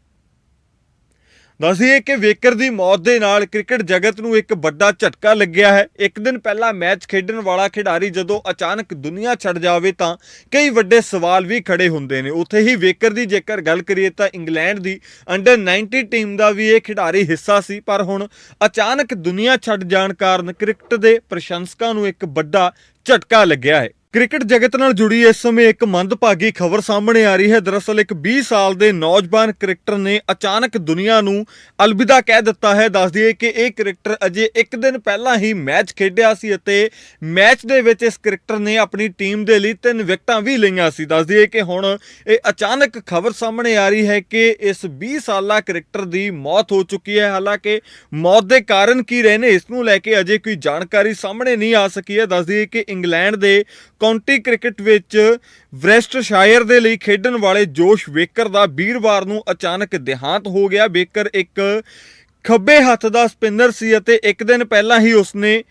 ਦੱਸਦੀਏ ਕਿ ਵੇਕਰ ਦੀ ਮੌਤ ਦੇ ਨਾਲ ਕ੍ਰਿਕਟ ਜਗਤ ਨੂੰ ਇੱਕ ਵੱਡਾ ਝਟਕਾ ਲੱਗਿਆ ਹੈ। ਇੱਕ ਦਿਨ ਪਹਿਲਾਂ ਮੈਚ ਖੇਡਣ ਵਾਲਾ ਖਿਡਾਰੀ ਜਦੋਂ ਅਚਾਨਕ ਦੁਨੀਆ ਛੱਡ ਜਾਵੇ ਤਾਂ ਕਈ ਵੱਡੇ ਸਵਾਲ ਵੀ ਖੜੇ ਹੁੰਦੇ ਨੇ। ਉੱਥੇ ਹੀ ਵੇਕਰ ਦੀ ਜੇਕਰ ਗੱਲ ਕਰੀਏ ਤਾਂ ਇੰਗਲੈਂਡ ਦੀ ਅੰਡਰ 90 ਟੀਮ ਦਾ ਵੀ ਇਹ ਖਿਡਾਰੀ ਹਿੱਸਾ ਸੀ, ਪਰ ਹੁਣ ਅਚਾਨਕ ਦੁਨੀਆ ਛੱਡ ਜਾਣ ਕਾਰਨ ਕ੍ਰਿਕਟ ਦੇ ਪ੍ਰਸ਼ੰਸਕਾਂ ਨੂੰ ਇੱਕ ਵੱਡਾ ਝਟਕਾ ਲੱਗਿਆ ਹੈ। ਕ੍ਰਿਕਟ ਜਗਤ ਨਾਲ ਜੁੜੀ ਇਸ ਸਮੇਂ ਇੱਕ ਮੰਦਭਾਗੀ ਖਬਰ ਸਾਹਮਣੇ ਆ ਰਹੀ ਹੈ। ਦਰਅਸਲ ਇੱਕ 20 ਸਾਲ ਦੇ ਨੌਜਵਾਨ ਕ੍ਰਿਕਟਰ ਨੇ ਅਚਾਨਕ ਦੁਨੀਆ ਨੂੰ ਅਲਵਿਦਾ ਕਹਿ ਦਿੱਤਾ ਹੈ। ਦੱਸ ਦਈਏ ਕਿ ਇਹ ਕ੍ਰਿਕਟਰ ਅਜੇ ਇੱਕ ਦਿਨ ਪਹਿਲਾਂ ਹੀ ਮੈਚ ਖੇਡਿਆ ਸੀ ਅਤੇ ਮੈਚ ਦੇ ਵਿੱਚ ਇਸ ਕ੍ਰਿਕਟਰ ਨੇ ਆਪਣੀ ਟੀਮ ਦੇ ਲਈ ਤਿੰਨ ਵਿਕਟਾਂ ਵੀ ਲਈਆਂ ਸੀ। ਦੱਸ ਦਈਏ ਕਿ ਹੁਣ ਇਹ ਅਚਾਨਕ ਖਬਰ ਸਾਹਮਣੇ ਆ ਰਹੀ ਹੈ ਕਿ ਇਸ 20 ਸਾਲਾ ਕ੍ਰਿਕਟਰ ਦੀ ਮੌਤ ਹੋ ਚੁੱਕੀ ਹੈ। ਹਾਲਾਂਕਿ ਮੌਤ ਦੇ ਕਾਰਨ ਕੀ ਰਹੇ ਨੇ, ਇਸ ਨੂੰ ਲੈ ਕੇ ਅਜੇ ਕੋਈ ਜਾਣਕਾਰੀ ਸਾਹਮਣੇ ਨਹੀਂ ਆ ਸਕੀ ਹੈ। ਦੱਸ ਦਈਏ ਕਿ ਇੰਗਲੈਂਡ ਦੇ ਕਾਉਂਟੀ ਕ੍ਰਿਕਟ ਵਿੱਚ ਵੈਸਟਸ਼ਾਇਰ ਦੇ ਲਈ ਖੇਡਣ ਵਾਲੇ ਜੋਸ਼ ਵੇਕਰ ਦਾ ਵੀਰਵਾਰ ਨੂੰ ਅਚਾਨਕ ਦੇਹਾਂਤ ਹੋ ਗਿਆ। ਵੇਕਰ ਇੱਕ ਖੱਬੇ ਹੱਥ ਦਾ ਸਪਿਨਰ ਸੀ ਅਤੇ ਇੱਕ ਦਿਨ ਪਹਿਲਾਂ ਹੀ ਉਸਨੇ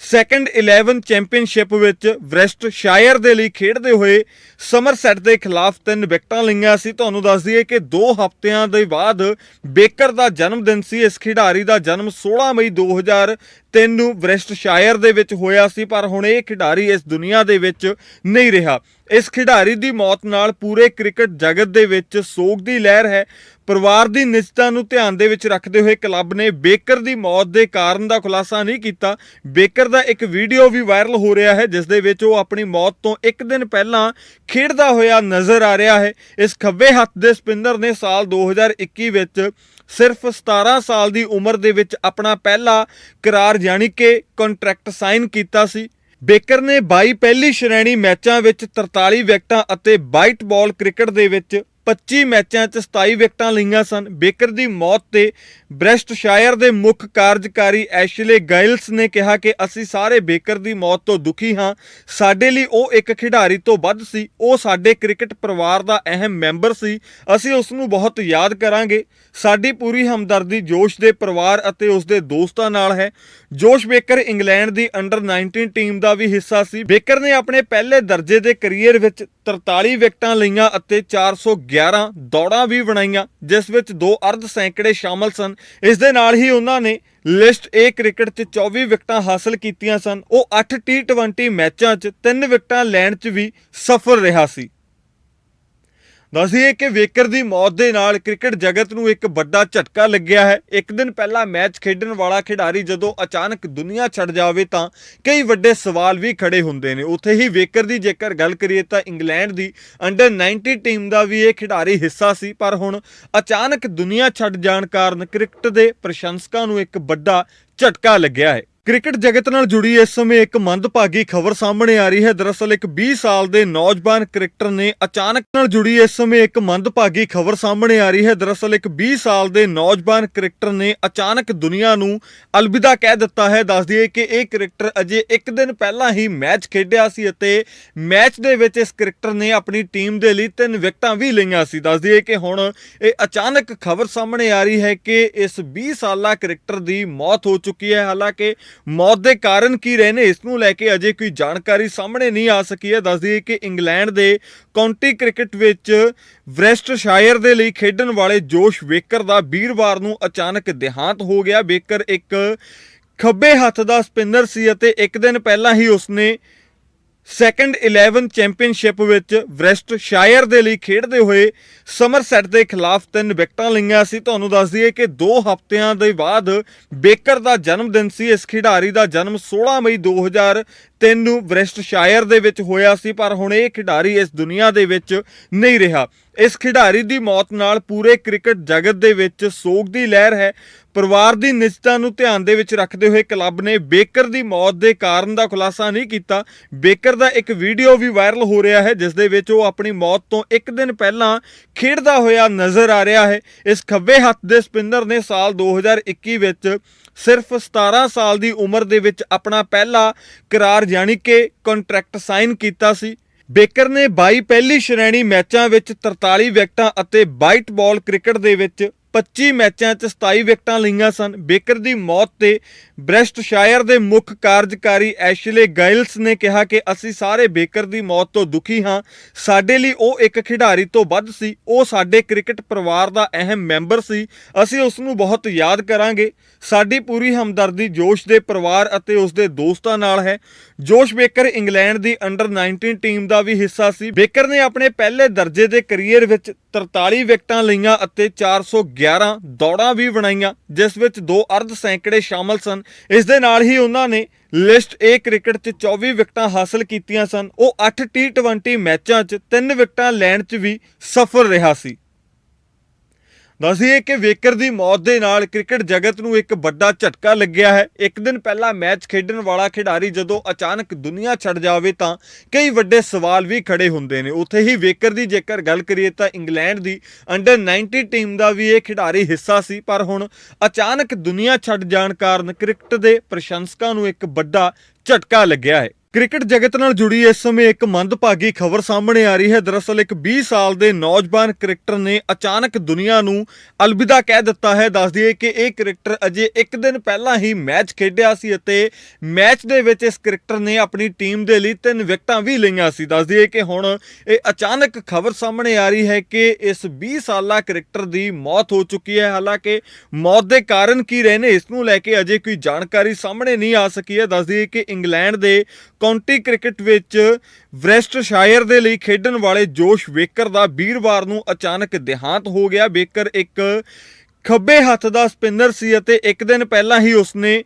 ਸੈਕੰਡ 11 ਚੈਂਪੀਅਨਸ਼ਿਪ ਵਿੱਚ ਵੈਸਟਸ਼ਾਇਰ ਦੇ ਲਈ ਖੇਡਦੇ ਹੋਏ ਸਮਰਸੈਟ ਦੇ ਖਿਲਾਫ ਤਿੰਨ ਵਿਕਟਾਂ ਲਈਆਂ ਸੀ। ਤੁਹਾਨੂੰ ਦੱਸ ਦਈਏ ਕਿ 2 ਹਫ਼ਤਿਆਂ ਦੇ ਬਾਅਦ ਬੇਕਰ ਦਾ ਜਨਮ ਦਿਨ ਸੀ। ਇਸ ਖਿਡਾਰੀ ਦਾ ਜਨਮ 16 ਮਈ 2003 2003 ਨੂੰ ਵ੍ਰਿਸਟਸ਼ਾਇਰ ਦੇ ਵਿੱਚ ਹੋਇਆ ਸੀ, ਪਰ ਹੁਣ ਇਹ ਖਿਡਾਰੀ ਇਸ ਦੁਨੀਆ ਦੇ ਵਿੱਚ ਨਹੀਂ ਰਿਹਾ। ਇਸ ਖਿਡਾਰੀ ਦੀ ਮੌਤ ਨਾਲ ਪੂਰੇ ਕ੍ਰਿਕਟ ਜਗਤ ਦੇ ਵਿੱਚ ਸੋਗ ਦੀ ਲਹਿਰ ਹੈ। ਪਰਿਵਾਰ ਦੀ ਨਿਸ਼ਚਤਾ ਨੂੰ ਧਿਆਨ ਦੇ ਵਿੱਚ ਰੱਖਦੇ ਹੋਏ ਕਲੱਬ ਨੇ ਬੇਕਰ ਦੀ ਮੌਤ ਦੇ ਕਾਰਨ ਦਾ ਖੁਲਾਸਾ ਨਹੀਂ ਕੀਤਾ। ਬੇਕਰ ਦਾ ਇੱਕ ਵੀਡੀਓ ਵੀ ਵਾਇਰਲ ਹੋ ਰਿਹਾ ਹੈ, ਜਿਸ ਦੇ ਵਿੱਚ ਉਹ ਆਪਣੀ ਮੌਤ ਤੋਂ ਇੱਕ ਦਿਨ ਪਹਿਲਾਂ ਖੇਡਦਾ ਹੋਇਆ ਨਜ਼ਰ ਆ ਰਿਹਾ ਹੈ। ਇਸ ਖੱਬੇ ਹੱਥ ਦੇ ਸਪਿਨਰ ਨੇ ਸਾਲ 2021 ਵਿੱਚ ਸਿਰਫ 17 ਸਾਲ ਦੀ ਉਮਰ ਦੇ ਵਿੱਚ ਆਪਣਾ ਪਹਿਲਾ ਕਰਾਰ ਯਾਨੀ ਕਿ ਕੰਟਰੈਕਟ ਸਾਈਨ ਕੀਤਾ ਸੀ। ਬੇਕਰ ਨੇ 22 ਪਹਿਲੀ ਸ਼੍ਰੇਣੀ ਮੈਚਾਂ ਵਿੱਚ 43 ਵਿਕਟਾਂ ਅਤੇ 22 ਬਾਲ ਕ੍ਰਿਕਟ ਦੇ ਵਿੱਚ 25 ਮੈਚਾਂ 'ਚ 27 ਵਿਕਟਾਂ ਲਈਆਂ ਸਨ। ਬੇਕਰ ਦੀ ਮੌਤ ਤੇ ਬ੍ਰੈਸਟਸ਼ਾਇਰ ਦੇ ਮੁੱਖ ਕਾਰਜਕਾਰੀ ਐਸ਼ਲੇ ਗਾਇਲਸ ਨੇ ਕਿਹਾ ਕਿ ਅਸੀਂ ਸਾਰੇ ਬੇਕਰ ਦੀ ਮੌਤ ਤੋਂ ਦੁਖੀ ਹਾਂ। ਸਾਡੇ ਲਈ ਉਹ ਇੱਕ ਖਿਡਾਰੀ ਤੋਂ ਵੱਧ ਸੀ। ਉਹ ਸਾਡੇ ਕ੍ਰਿਕਟ ਪਰਿਵਾਰ ਦਾ ਅਹਿਮ ਮੈਂਬਰ ਸੀ। ਅਸੀਂ ਉਸ ਨੂੰ ਬਹੁਤ ਯਾਦ ਕਰਾਂਗੇ। ਸਾਡੀ ਪੂਰੀ ਹਮਦਰਦੀ ਜੋਸ਼ ਦੇ ਪਰਿਵਾਰ ਅਤੇ ਉਸ ਦੇ ਦੋਸਤਾਂ ਨਾਲ ਹੈ। ਜੋਸ਼ ਬੇਕਰ ਇੰਗਲੈਂਡ ਦੀ ਅੰਡਰ 19 ਟੀਮ ਦਾ ਵੀ ਹਿੱਸਾ ਸੀ। ਬੇਕਰ ਨੇ ਆਪਣੇ ਪਹਿਲੇ ਦਰਜੇ ਦੇ ਕੈਰੀਅਰ ਵਿੱਚ 43 ਵਿਕਟਾਂ ਲਈਆਂ ਅਤੇ 411 ਦੌੜਾਂ ਵੀ ਬਣਾਈਆਂ, ਜਿਸ ਵਿੱਚ ਦੋ ਅਰਧ ਸੈਂਕੜੇ ਸ਼ਾਮਲ ਸਨ। ਇਸ ਦੇ ਨਾਲ ਹੀ ਉਹਨਾਂ ਨੇ ਲਿਸਟ A ਕ੍ਰਿਕਟ 'ਚ 24 ਵਿਕਟਾਂ ਹਾਸਲ ਕੀਤੀਆਂ ਸਨ। ਉਹ 8 T20 ਮੈਚਾਂ 'ਚ 3 ਵਿਕਟਾਂ ਲੈਣ 'ਚ ਵੀ ਸਫਲ ਰਿਹਾ ਸੀ। ਦੱਸਦੀਏ ਕਿ ਵੇਕਰ ਦੀ ਮੌਤ ਦੇ ਨਾਲ ਕ੍ਰਿਕਟ ਜਗਤ ਨੂੰ ਇੱਕ ਵੱਡਾ ਝਟਕਾ ਲੱਗਿਆ ਹੈ। ਇੱਕ ਦਿਨ ਪਹਿਲਾਂ ਮੈਚ ਖੇਡਣ ਵਾਲਾ ਖਿਡਾਰੀ ਜਦੋਂ ਅਚਾਨਕ ਦੁਨੀਆ ਛੱਡ ਜਾਵੇ ਤਾਂ ਕਈ ਵੱਡੇ ਸਵਾਲ ਵੀ ਖੜੇ ਹੁੰਦੇ ਨੇ। ਉੱਥੇ ਹੀ ਵੇਕਰ ਦੀ ਜੇਕਰ ਗੱਲ ਕਰੀਏ ਤਾਂ ਇੰਗਲੈਂਡ ਦੀ ਅੰਡਰ 90 ਟੀਮ ਦਾ ਵੀ ਇਹ ਖਿਡਾਰੀ ਹਿੱਸਾ ਸੀ, ਪਰ ਹੁਣ ਅਚਾਨਕ ਦੁਨੀਆ ਛੱਡ ਜਾਣ ਕਾਰਨ ਕ੍ਰਿਕਟ ਦੇ ਪ੍ਰਸ਼ੰਸਕਾਂ ਨੂੰ ਇੱਕ ਵੱਡਾ ਝਟਕਾ ਲੱਗਿਆ ਹੈ। ਕ੍ਰਿਕਟ ਜਗਤ ਨਾਲ ਜੁੜੀ ਇਸ ਸਮੇਂ ਇੱਕ ਮੰਦਭਾਗੀ ਖਬਰ ਸਾਹਮਣੇ ਆ ਰਹੀ ਹੈ। ਦਰਅਸਲ ਇੱਕ 20 ਸਾਲ ਦੇ ਨੌਜਵਾਨ ਕ੍ਰਿਕਟਰ ਨੇ ਅਚਾਨਕ ਨਾਲ ਜੁੜੀ ਇਸ ਸਮੇਂ ਇੱਕ ਮੰਦਭਾਗੀ ਖਬਰ ਸਾਹਮਣੇ ਆ ਰਹੀ ਹੈ। ਦਰਅਸਲ ਇੱਕ 20 ਸਾਲ ਦੇ ਨੌਜਵਾਨ ਕ੍ਰਿਕਟਰ ਨੇ ਅਚਾਨਕ ਦੁਨੀਆ ਨੂੰ ਅਲਵਿਦਾ ਕਹਿ ਦਿੱਤਾ ਹੈ। ਦੱਸ ਦਈਏ ਕਿ ਇਹ ਕ੍ਰਿਕਟਰ ਅਜੇ ਇੱਕ ਦਿਨ ਪਹਿਲਾਂ ਹੀ ਮੈਚ ਖੇਡਿਆ ਸੀ ਅਤੇ ਮੈਚ ਦੇ ਵਿੱਚ ਇਸ ਕ੍ਰਿਕਟਰ ਨੇ ਆਪਣੀ ਟੀਮ ਦੇ ਲਈ ਤਿੰਨ ਵਿਕਟਾਂ ਵੀ ਲਈਆਂ ਸੀ। ਦੱਸ ਦਈਏ ਕਿ ਹੁਣ ਇਹ ਅਚਾਨਕ ਖਬਰ ਸਾਹਮਣੇ ਆ ਰਹੀ ਹੈ ਕਿ ਇਸ 20 ਸਾਲਾ ਕ੍ਰਿਕਟਰ ਦੀ ਮੌਤ ਹੋ ਚੁੱਕੀ ਹੈ। ਹਾਲਾਂਕਿ ਮੌਤ ਦੇ ਕਾਰਨ ਕੀ ਰਹੇ ਨੇ, ਇਸ ਨੂੰ ਲੈ ਕੇ ਅਜੇ ਕੋਈ ਜਾਣਕਾਰੀ ਸਾਹਮਣੇ ਨਹੀਂ ਆ ਸਕੀ ਹੈ। ਦੱਸ ਦਈਏ ਕਿ ਇੰਗਲੈਂਡ ਦੇ ਕਾਉਂਟੀ ਕ੍ਰਿਕਟ ਵਿੱਚ ਵ੍ਰੈਸਟਸ਼ਾਇਰ ਦੇ ਲਈ ਖੇਡਣ ਵਾਲੇ ਜੋਸ਼ ਵੇਕਰ ਦਾ ਵੀਰਵਾਰ ਨੂੰ ਅਚਾਨਕ ਦੇਹਾਂਤ ਹੋ ਗਿਆ। ਵੇਕਰ ਇੱਕ ਖੱਬੇ ਹੱਥ ਦਾ ਸਪਿਨਰ ਸੀ ਅਤੇ ਇੱਕ ਦਿਨ ਪਹਿਲਾਂ ਹੀ ਉਸਨੇ ਸੈਕੰਡ 11 ਚੈਂਪੀਅਨਸ਼ਿਪ ਵਿੱਚ ਵ੍ਰੈਸਟਸ਼ਾਇਰ ਦੇ ਲਈ ਖੇਡਦੇ ਹੋਏ ਸਮਰਸੈਟ ਦੇ ਖਿਲਾਫ ਤਿੰਨ ਵਿਕਟਾਂ ਲਈਆਂ ਸੀ। ਤੁਹਾਨੂੰ ਦੱਸ ਦਈਏ ਕਿ 2 ਹਫ਼ਤਿਆਂ ਦੇ ਬਾਅਦ ਬੇਕਰ ਦਾ ਜਨਮ ਦਿਨ ਸੀ। ਇਸ ਖਿਡਾਰੀ ਦਾ ਜਨਮ 16 ਮਈ 2003 ਨੂੰ ਵ੍ਰੈਸਟਸ਼ਾਇਰ ਦੇ ਵਿੱਚ ਹੋਇਆ ਸੀ, ਪਰ ਹੁਣ ਇਹ ਖਿਡਾਰੀ ਇਸ ਦੁਨੀਆ ਦੇ ਵਿੱਚ ਨਹੀਂ ਰਿਹਾ। ਇਸ ਖਿਡਾਰੀ ਦੀ ਮੌਤ ਨਾਲ ਪੂਰੇ ਕ੍ਰਿਕਟ ਜਗਤ ਦੇ ਵਿੱਚ ਸੋਗ ਦੀ ਲਹਿਰ ਹੈ। ਪਰਿਵਾਰ ਦੀ ਨਿਸ਼ਚਤਾ ਨੂੰ ਧਿਆਨ ਦੇ ਵਿੱਚ ਰੱਖਦੇ ਹੋਏ ਕਲੱਬ ਨੇ ਬੇਕਰ ਦੀ ਮੌਤ ਦੇ ਕਾਰਨ ਦਾ ਖੁਲਾਸਾ ਨਹੀਂ ਕੀਤਾ। ਬੇਕਰ ਦਾ ਇੱਕ ਵੀਡੀਓ ਵੀ ਵਾਇਰਲ ਹੋ ਰਿਹਾ ਹੈ, ਜਿਸ ਦੇ ਵਿੱਚ ਉਹ ਆਪਣੀ ਮੌਤ ਤੋਂ ਇੱਕ ਦਿਨ ਪਹਿਲਾਂ ਖੇਡਦਾ ਹੋਇਆ ਨਜ਼ਰ ਆ ਰਿਹਾ ਹੈ। ਇਸ ਖੱਬੇ ਹੱਥ ਦੇ ਸਪਿਨਰ ਨੇ ਸਾਲ 2021 ਵਿੱਚ ਸਿਰਫ 17 ਸਾਲ ਦੀ ਉਮਰ ਦੇ ਵਿੱਚ ਆਪਣਾ ਪਹਿਲਾ ਕਰਾਰ ਯਾਨੀ ਕਿ ਕੰਟਰੈਕਟ ਸਾਈਨ ਕੀਤਾ ਸੀ। ਬੇਕਰ ਨੇ 22 ਪਹਿਲੀ ਸ਼੍ਰੇਣੀ ਮੈਚਾਂ ਵਿੱਚ 43 ਵਿਕਟਾਂ ਅਤੇ 22 ਬਾਲ ਕ੍ਰਿਕਟ ਦੇ ਵਿੱਚ 25 ਮੈਚਾਂ 'ਚ 27 ਵਿਕਟਾਂ ਲਈਆਂ ਸਨ। ਬੇਕਰ ਦੀ ਮੌਤ ਤੇ ਬ੍ਰੈਸਟਸ਼ਾਇਰ ਦੇ ਮੁੱਖ ਕਾਰਜਕਾਰੀ ਐਸ਼ਲੇ ਗਾਇਲਸ ਨੇ ਕਿਹਾ ਕਿ ਅਸੀਂ ਸਾਰੇ ਬੇਕਰ ਦੀ ਮੌਤ ਤੋਂ ਦੁਖੀ ਹਾਂ। ਸਾਡੇ ਲਈ ਉਹ ਇੱਕ ਖਿਡਾਰੀ ਤੋਂ ਵੱਧ ਸੀ। ਉਹ ਸਾਡੇ ਕ੍ਰਿਕਟ ਪਰਿਵਾਰ ਦਾ ਅਹਿਮ ਮੈਂਬਰ ਸੀ। ਅਸੀਂ ਉਸ ਨੂੰ ਬਹੁਤ ਯਾਦ ਕਰਾਂਗੇ। ਸਾਡੀ ਪੂਰੀ ਹਮਦਰਦੀ ਜੋਸ਼ ਦੇ ਪਰਿਵਾਰ ਅਤੇ ਉਸ ਦੇ ਦੋਸਤਾਂ ਨਾਲ ਹੈ। ਜੋਸ਼ ਬੇਕਰ ਇੰਗਲੈਂਡ ਦੀ ਅੰਡਰ 19 ਟੀਮ ਦਾ ਵੀ ਹਿੱਸਾ ਸੀ। ਬੇਕਰ ਨੇ ਆਪਣੇ ਪਹਿਲੇ ਦਰਜੇ ਦੇ ਕੈਰੀਅਰ ਵਿੱਚ 43 ਵਿਕਟਾਂ ਲਈਆਂ ਅਤੇ 411 ਦੌੜਾਂ ਵੀ ਬਣਾਈਆਂ, ਜਿਸ ਵਿੱਚ ਦੋ ਅਰਧ ਸੈਂਕੜੇ ਸ਼ਾਮਲ ਸਨ। ਇਸ ਦੇ ਨਾਲ ਹੀ ਉਹਨਾਂ ਨੇ ਲਿਸਟ A ਕ੍ਰਿਕਟ 'ਚ 24 ਵਿਕਟਾਂ ਹਾਸਲ ਕੀਤੀਆਂ ਸਨ। ਉਹ 8 T20 ਮੈਚਾਂ 'ਚ 3 ਵਿਕਟਾਂ ਲੈਣ 'ਚ ਵੀ ਸਫਲ ਰਿਹਾ ਸੀ। ਦੱਸਦੀਏ ਕਿ ਵੇਕਰ ਦੀ ਮੌਤ ਦੇ ਨਾਲ ਕ੍ਰਿਕਟ ਜਗਤ ਨੂੰ ਇੱਕ ਵੱਡਾ ਝਟਕਾ ਲੱਗਿਆ ਹੈ। ਇੱਕ ਦਿਨ ਪਹਿਲਾਂ ਮੈਚ ਖੇਡਣ ਵਾਲਾ ਖਿਡਾਰੀ ਜਦੋਂ ਅਚਾਨਕ ਦੁਨੀਆ ਛੱਡ ਜਾਵੇ ਤਾਂ ਕਈ ਵੱਡੇ ਸਵਾਲ ਵੀ ਖੜੇ ਹੁੰਦੇ ਨੇ। ਉੱਥੇ ਹੀ ਵੇਕਰ ਦੀ ਜੇਕਰ ਗੱਲ ਕਰੀਏ ਤਾਂ ਇੰਗਲੈਂਡ ਦੀ ਅੰਡਰ 90 ਟੀਮ ਦਾ ਵੀ ਇਹ ਖਿਡਾਰੀ ਹਿੱਸਾ ਸੀ। ਪਰ ਹੁਣ ਅਚਾਨਕ ਦੁਨੀਆ ਛੱਡ ਜਾਣ ਕਾਰਨ ਕ੍ਰਿਕਟ ਦੇ ਪ੍ਰਸ਼ੰਸਕਾਂ ਨੂੰ ਇੱਕ ਵੱਡਾ ਝਟਕਾ ਲੱਗਿਆ ਹੈ। ਕ੍ਰਿਕਟ ਜਗਤ ਨਾਲ ਜੁੜੀ ਇਸ ਸਮੇਂ ਇੱਕ ਮੰਦਭਾਗੀ ਖਬਰ ਸਾਹਮਣੇ ਆ ਰਹੀ ਹੈ। ਦਰਅਸਲ ਇੱਕ 20 ਸਾਲ ਦੇ ਨੌਜਵਾਨ ਕ੍ਰਿਕਟਰ ਨੇ ਅਚਾਨਕ ਦੁਨੀਆ ਨੂੰ ਅਲਵਿਦਾ ਕਹਿ ਦਿੱਤਾ ਹੈ। ਦੱਸ ਦਈਏ ਕਿ ਇਹ ਕ੍ਰਿਕਟਰ ਅਜੇ ਇੱਕ ਦਿਨ ਪਹਿਲਾਂ ਹੀ ਮੈਚ ਖੇਡਿਆ ਸੀ ਅਤੇ ਮੈਚ ਦੇ ਵਿੱਚ ਇਸ ਕ੍ਰਿਕਟਰ ਨੇ ਆਪਣੀ ਟੀਮ ਦੇ ਲਈ ਤਿੰਨ ਵਿਕਟਾਂ ਵੀ ਲਈਆਂ ਸੀ। ਦੱਸ ਦਈਏ ਕਿ ਹੁਣ ਇਹ ਅਚਾਨਕ ਖਬਰ ਸਾਹਮਣੇ ਆ ਰਹੀ ਹੈ ਕਿ ਇਸ 20 ਸਾਲਾ ਕ੍ਰਿਕਟਰ ਦੀ ਮੌਤ ਹੋ ਚੁੱਕੀ ਹੈ। ਹਾਲਾਂਕਿ ਮੌਤ ਦੇ ਕਾਰਨ ਕੀ ਰਹੇ ਨੇ ਇਸ ਨੂੰ ਲੈ ਕੇ ਅਜੇ ਕੋਈ ਜਾਣਕਾਰੀ ਸਾਹਮਣੇ ਨਹੀਂ ਆ ਸਕੀ ਹੈ। ਦੱਸ ਦਈਏ ਕਿ ਇੰਗਲੈਂਡ ਦੇ ਕਾਉਂਟੀ ਕ੍ਰਿਕਟ ਵਿੱਚ ਵੈਸਟਸ਼ਾਇਰ ਦੇ ਲਈ ਖੇਡਣ ਵਾਲੇ ਜੋਸ਼ ਵੇਕਰ ਦਾ ਵੀਰਵਾਰ ਨੂੰ ਅਚਾਨਕ ਦੇਹਾਂਤ ਹੋ ਗਿਆ। ਵੇਕਰ ਇੱਕ ਖੱਬੇ ਹੱਥ ਦਾ ਸਪਿਨਰ ਸੀ ਅਤੇ ਇੱਕ ਦਿਨ ਪਹਿਲਾਂ ਹੀ ਉਸਨੇ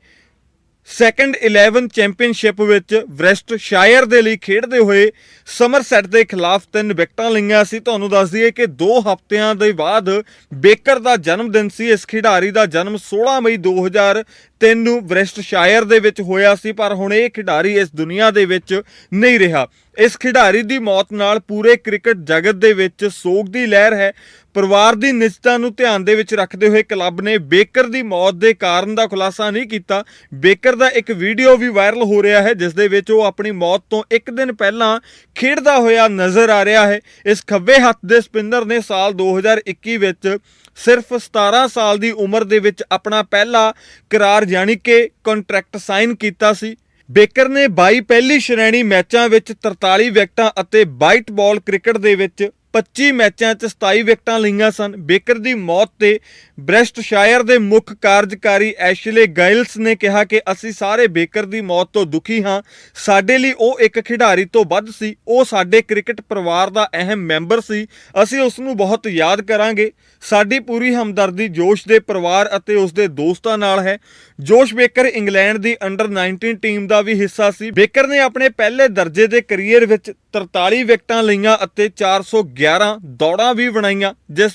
ਸੈਕੰਡ 11 ਚੈਂਪੀਅਨਸ਼ਿਪ ਵਿੱਚ ਵੈਸਟਸ਼ਾਇਰ ਦੇ ਲਈ ਖੇਡਦੇ ਹੋਏ ਸਮਰਸੈਟ ਦੇ ਖਿਲਾਫ ਤਿੰਨ ਵਿਕਟਾਂ ਲਈਆਂ ਸੀ। ਤੁਹਾਨੂੰ ਦੱਸ ਦਈਏ ਕਿ 2 ਹਫ਼ਤਿਆਂ ਦੇ ਬਾਅਦ ਬੇਕਰ ਦਾ ਜਨਮ ਦਿਨ ਸੀ। ਇਸ ਖਿਡਾਰੀ ਦਾ ਜਨਮ 16 ਮਈ 2003 ਨੂੰ ਵੈਸਟਸ਼ਾਇਰ ਦੇ ਵਿੱਚ ਹੋਇਆ ਸੀ, ਪਰ ਹੁਣ ਇਹ ਖਿਡਾਰੀ ਇਸ ਦੁਨੀਆ ਦੇ ਵਿੱਚ ਨਹੀਂ ਰਿਹਾ। ਇਸ ਖਿਡਾਰੀ ਦੀ ਮੌਤ ਨਾਲ ਪੂਰੇ ਕ੍ਰਿਕਟ ਜਗਤ ਦੇ ਵਿੱਚ ਸੋਗ ਦੀ ਲਹਿਰ ਹੈ। ਪਰਿਵਾਰ ਦੀ ਨਿਜਤਾ ਨੂੰ ਧਿਆਨ ਦੇ ਵਿੱਚ ਰੱਖਦੇ ਹੋਏ ਕਲੱਬ ਨੇ ਬੇਕਰ ਦੀ ਮੌਤ ਦੇ ਕਾਰਨ ਦਾ ਖੁਲਾਸਾ ਨਹੀਂ ਕੀਤਾ। ਬੇਕਰ ਦਾ ਇੱਕ ਵੀਡੀਓ ਵੀ ਵਾਇਰਲ ਹੋ ਰਿਹਾ ਹੈ, ਜਿਸ ਦੇ ਵਿੱਚ ਉਹ ਆਪਣੀ ਮੌਤ ਤੋਂ ਇੱਕ ਦਿਨ ਪਹਿਲਾਂ ਖੇਡਦਾ ਹੋਇਆ ਨਜ਼ਰ ਆ ਰਿਹਾ ਹੈ। ਇਸ ਖੱਬੇ ਹੱਥ ਦੇ ਸਪਿਨਰ ਨੇ ਸਾਲ 2021 ਵਿੱਚ ਸਿਰਫ 17 ਸਾਲ ਦੀ ਉਮਰ ਦੇ ਵਿੱਚ ਆਪਣਾ ਪਹਿਲਾ ਕਰਾਰ ਯਾਨੀ ਕਿ ਕੰਟਰੈਕਟ ਸਾਈਨ ਕੀਤਾ ਸੀ। ਬੇਕਰ ਨੇ 22 ਪਹਿਲੀ ਸ਼੍ਰੇਣੀ ਮੈਚਾਂ ਵਿੱਚ 43 ਵਿਕਟਾਂ ਅਤੇ ਵਾਈਟ ਬਾਲ ਕ੍ਰਿਕਟ ਦੇ ਵਿੱਚ 25 ਮੈਚਾਂ 'ਚ 27 ਵਿਕਟਾਂ ਲਈਆਂ ਸਨ। ਬੇਕਰ ਦੀ ਮੌਤ ਤੇ ਬ੍ਰੈਸਟਸ਼ਾਇਰ ਦੇ ਮੁੱਖ ਕਾਰਜਕਾਰੀ ਐਸ਼ਲੇ ਗਾਇਲਸ ਨੇ ਕਿਹਾ ਕਿ ਅਸੀਂ ਸਾਰੇ ਬੇਕਰ ਦੀ ਮੌਤ ਤੋਂ ਦੁਖੀ ਹਾਂ। ਸਾਡੇ ਲਈ ਉਹ ਇੱਕ ਖਿਡਾਰੀ ਤੋਂ ਵੱਧ ਸੀ। ਉਹ ਸਾਡੇ ਕ੍ਰਿਕਟ ਪਰਿਵਾਰ ਦਾ ਅਹਿਮ ਮੈਂਬਰ ਸੀ। ਅਸੀਂ ਉਸ ਨੂੰ ਬਹੁਤ ਯਾਦ ਕਰਾਂਗੇ। ਸਾਡੀ ਪੂਰੀ ਹਮਦਰਦੀ ਜੋਸ਼ ਦੇ ਪਰਿਵਾਰ ਅਤੇ ਉਸ ਦੇ ਦੋਸਤਾਂ ਨਾਲ ਹੈ। ਜੋਸ਼ ਬੇਕਰ ਇੰਗਲੈਂਡ ਦੀ ਅੰਡਰ 19 ਟੀਮ ਦਾ ਵੀ ਹਿੱਸਾ ਸੀ। ਬੇਕਰ ਨੇ ਆਪਣੇ ਪਹਿਲੇ ਦਰਜੇ ਦੇ ਕੈਰੀਅਰ ਵਿੱਚ 43 ਵਿਕਟਾਂ ਲਈਆਂ ਅਤੇ 411 ਦੌੜਾਂ ਵੀ ਬਣਾਈਆਂ ਜਿਸ